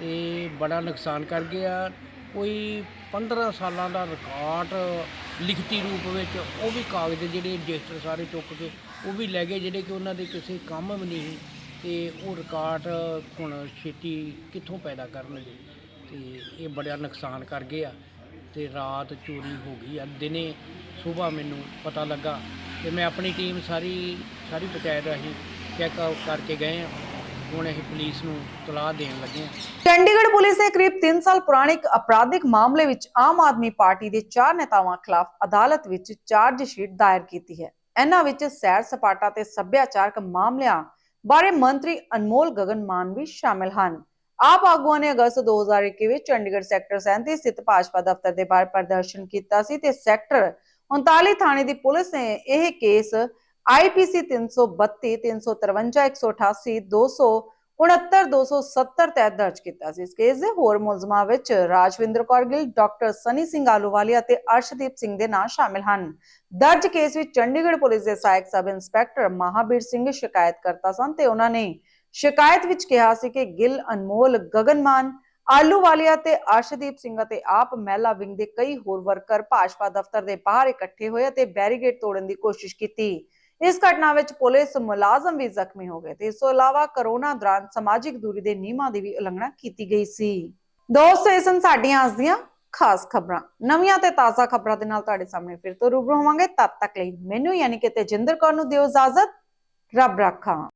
ਤੇ ਬੜਾ ਨੁਕਸਾਨ ਕਰ ਗਏ ਆ ਕੋਈ 15 ਸਾਲਾਂ ਦਾ ਰਿਕਾਰਡ ਲਿਖਤੀ ਰੂਪ ਵਿੱਚ ਉਹ ਵੀ ਕਾਗਜ਼ ਜਿਹੜੇ ਰਜਿਸਟਰ ਸਾਰੇ ਚੁੱਕ ਕੇ ਉਹ ਵੀ ਲੈ ਗਏ, ਜਿਹੜੇ ਕਿ ਉਹਨਾਂ ਦੇ ਕਿਸੇ ਕੰਮ ਵੀ ਨਹੀਂ ਸੀ ਤੇ ਉਹ ਰਿਕਾਰਡ ਹੁਣ ਛੇਤੀ ਕਿੱਥੋਂ ਪੈਦਾ ਕਰਨਗੇ ਤੇ ਇਹ ਬੜਾ ਨੁਕਸਾਨ ਕਰ ਗਏ ਆ ਤੇ ਰਾਤ ਚੋਰੀ ਹੋ ਗਈ ਆ, ਦਿਨੇ ਸਵੇਰ ਮੈਨੂੰ ਪਤਾ ਲੱਗਾ ਤੇ ਮੈਂ ਆਪਣੀ ਟੀਮ ਸਾਰੀ ਸਾਰੀ ਪੰਚਾਇਤ ਅਸੀਂ ਚੈੱਕ ਕਰਕੇ ਗਏ ਆ। ਹੁਣ ਅਸੀਂ ਪੁਲਿਸ ਨੂੰ ਤਲਾਹ ਦੇਣ ਲੱਗੇ ਆ। ਚੰਡੀਗੜ੍ਹ ਪੁਲਿਸ ਨੇ ਕਰੀਬ 3 ਸਾਲ ਪੁਰਾਣੇ ਇੱਕ ਅਪਰਾਧਿਕ ਮਾਮਲੇ ਵਿੱਚ ਆਮ ਆਦਮੀ ਪਾਰਟੀ ਦੇ ਚਾਰ ਨੇਤਾਵਾਂ ਖਿਲਾਫ ਅਦਾਲਤ ਵਿੱਚ ਚਾਰਜ ਸ਼ੀਟ ਦਾਇਰ ਕੀਤੀ ਹੈ। ਇਹਨਾਂ ਵਿੱਚ ਸੈਰ ਸਪਾਟਾ ਤੇ ਸੱਭਿਆਚਾਰਕ ਮਾਮਲਿਆਂ ਬਾਰੇ ਮੰਤਰੀ ਅਨਮੋਲ ਗਗਨ ਮਾਨ ਵੀ ਸ਼ਾਮਿਲ ਹਨ। ਆਪ ਆਗੂਆਂ ਨੇ ਅਗਸਤ 2021 ਵਿੱਚ ਚੰਡੀਗੜ੍ਹ ਸੈਕਟਰ 37 ਸਥਿਤ ਭਾਜਪਾ ਦਫ਼ਤਰ ਦੇ ਬਾਹਰ ਪ੍ਰਦਰਸ਼ਨ ਕੀਤਾ ਸੀ ਤੇ ਸੈਕਟਰ 39 ਥਾਣੇ ਦੀ ਪੁਲਿਸ ਨੇ ਇਹ ਕੇਸ ਆਈਪੀਸੀ 332 353 188 200 69 270 ਤਹਿਤ ਦਰਜ ਕੀਤਾ ਸੀ ਇਸ ਕੇਸ ਦੇ ਹੋਰ ਮੁਲਜ਼ਮਾਂ ਵਿੱਚ ਰਾਜਵਿੰਦਰ ਕੌਰ ਗਿੱਲ ਡਾਕਟਰ ਸਨੀ ਸਿੰਘ ਆਲੂਵਾਲੀਆ ਤੇ ਅਰਸ਼ਦੀਪ ਸਿੰਘ ਦੇ ਨਾਂ ਸ਼ਾਮਿਲ ਹਨ ਦਰਜ ਕੇਸ ਵਿੱਚ ਚੰਡੀਗੜ੍ਹ ਪੁਲਿਸ ਦੇ ਸਹਾਇਕ ਸਬ ਇੰਸਪੈਕਟਰ ਮਹਾਬੀਰ ਸਿੰਘ ਸ਼ਿਕਾਇਤਕਰਤਾ ਸਨ ਤੇ ਉਹਨਾਂ ਨੇ ਸ਼ਿਕਾਇਤ ਵਿੱਚ ਕਿਹਾ ਸੀ ਕਿ ਗਿੱਲ ਅਨਮੋਲ ਗਗਨਮਾਨ ਆਲੂਵਾਲੀਆ ਤੇ ਅਰਸ਼ਦੀਪ ਸਿੰਘ ਅਤੇ ਆਪ ਮਹਿਲਾ ਵਿੰਗ ਦੇ ਕਈ ਹੋਰ ਵਰਕਰ ਭਾਜਪਾ ਦਫ਼ਤਰ ਦੇ ਬਾਹਰ ਇਕੱਠੇ ਹੋਏ ਅਤੇ ਬੈਰੀਗੇਡ ਤੋੜਨ ਦੀ ਕੋਸ਼ਿਸ਼ ਕੀਤੀ ਇਸ ਘਟਨਾ ਵਿੱਚ ਪੁਲਿਸ ਮੁਲਾਜ਼ਮ ਵੀ ਜ਼ਖਮੀ ਹੋ ਗਏ ਤੇ ਇਸ ਤੋਂ ਇਲਾਵਾ ਕਰੋਨਾ ਦੌਰਾਨ ਸਮਾਜਿਕ ਦੂਰੀ ਦੇ ਨਿਯਮਾਂ ਦੀ ਵੀ ਉਲੰਘਣਾ ਕੀਤੀ ਗਈ ਸੀ। ਦੋਸਤੋ, ਇਹ ਸਨ ਸਾਡੀਆਂ ਅੱਜ ਦੀਆਂ ਖਾਸ ਖਬਰਾਂ। ਨਵੀਆਂ ਤੇ ਤਾਜ਼ਾ ਖਬਰਾਂ ਦੇ ਨਾਲ ਤੁਹਾਡੇ ਸਾਹਮਣੇ ਫਿਰ ਤੋਂ ਰੂਬਰੂ ਹੋਵਾਂਗੇ। ਤਦ ਤੱਕ ਲਈ ਮੈਨੂੰ ਯਾਨੀ ਕਿ ਤੇਜਿੰਦਰ ਕੌਰ ਨੂੰ ਦਿਓ ਇਜਾਜ਼ਤ। ਰੱਬ ਰਾਖਾ।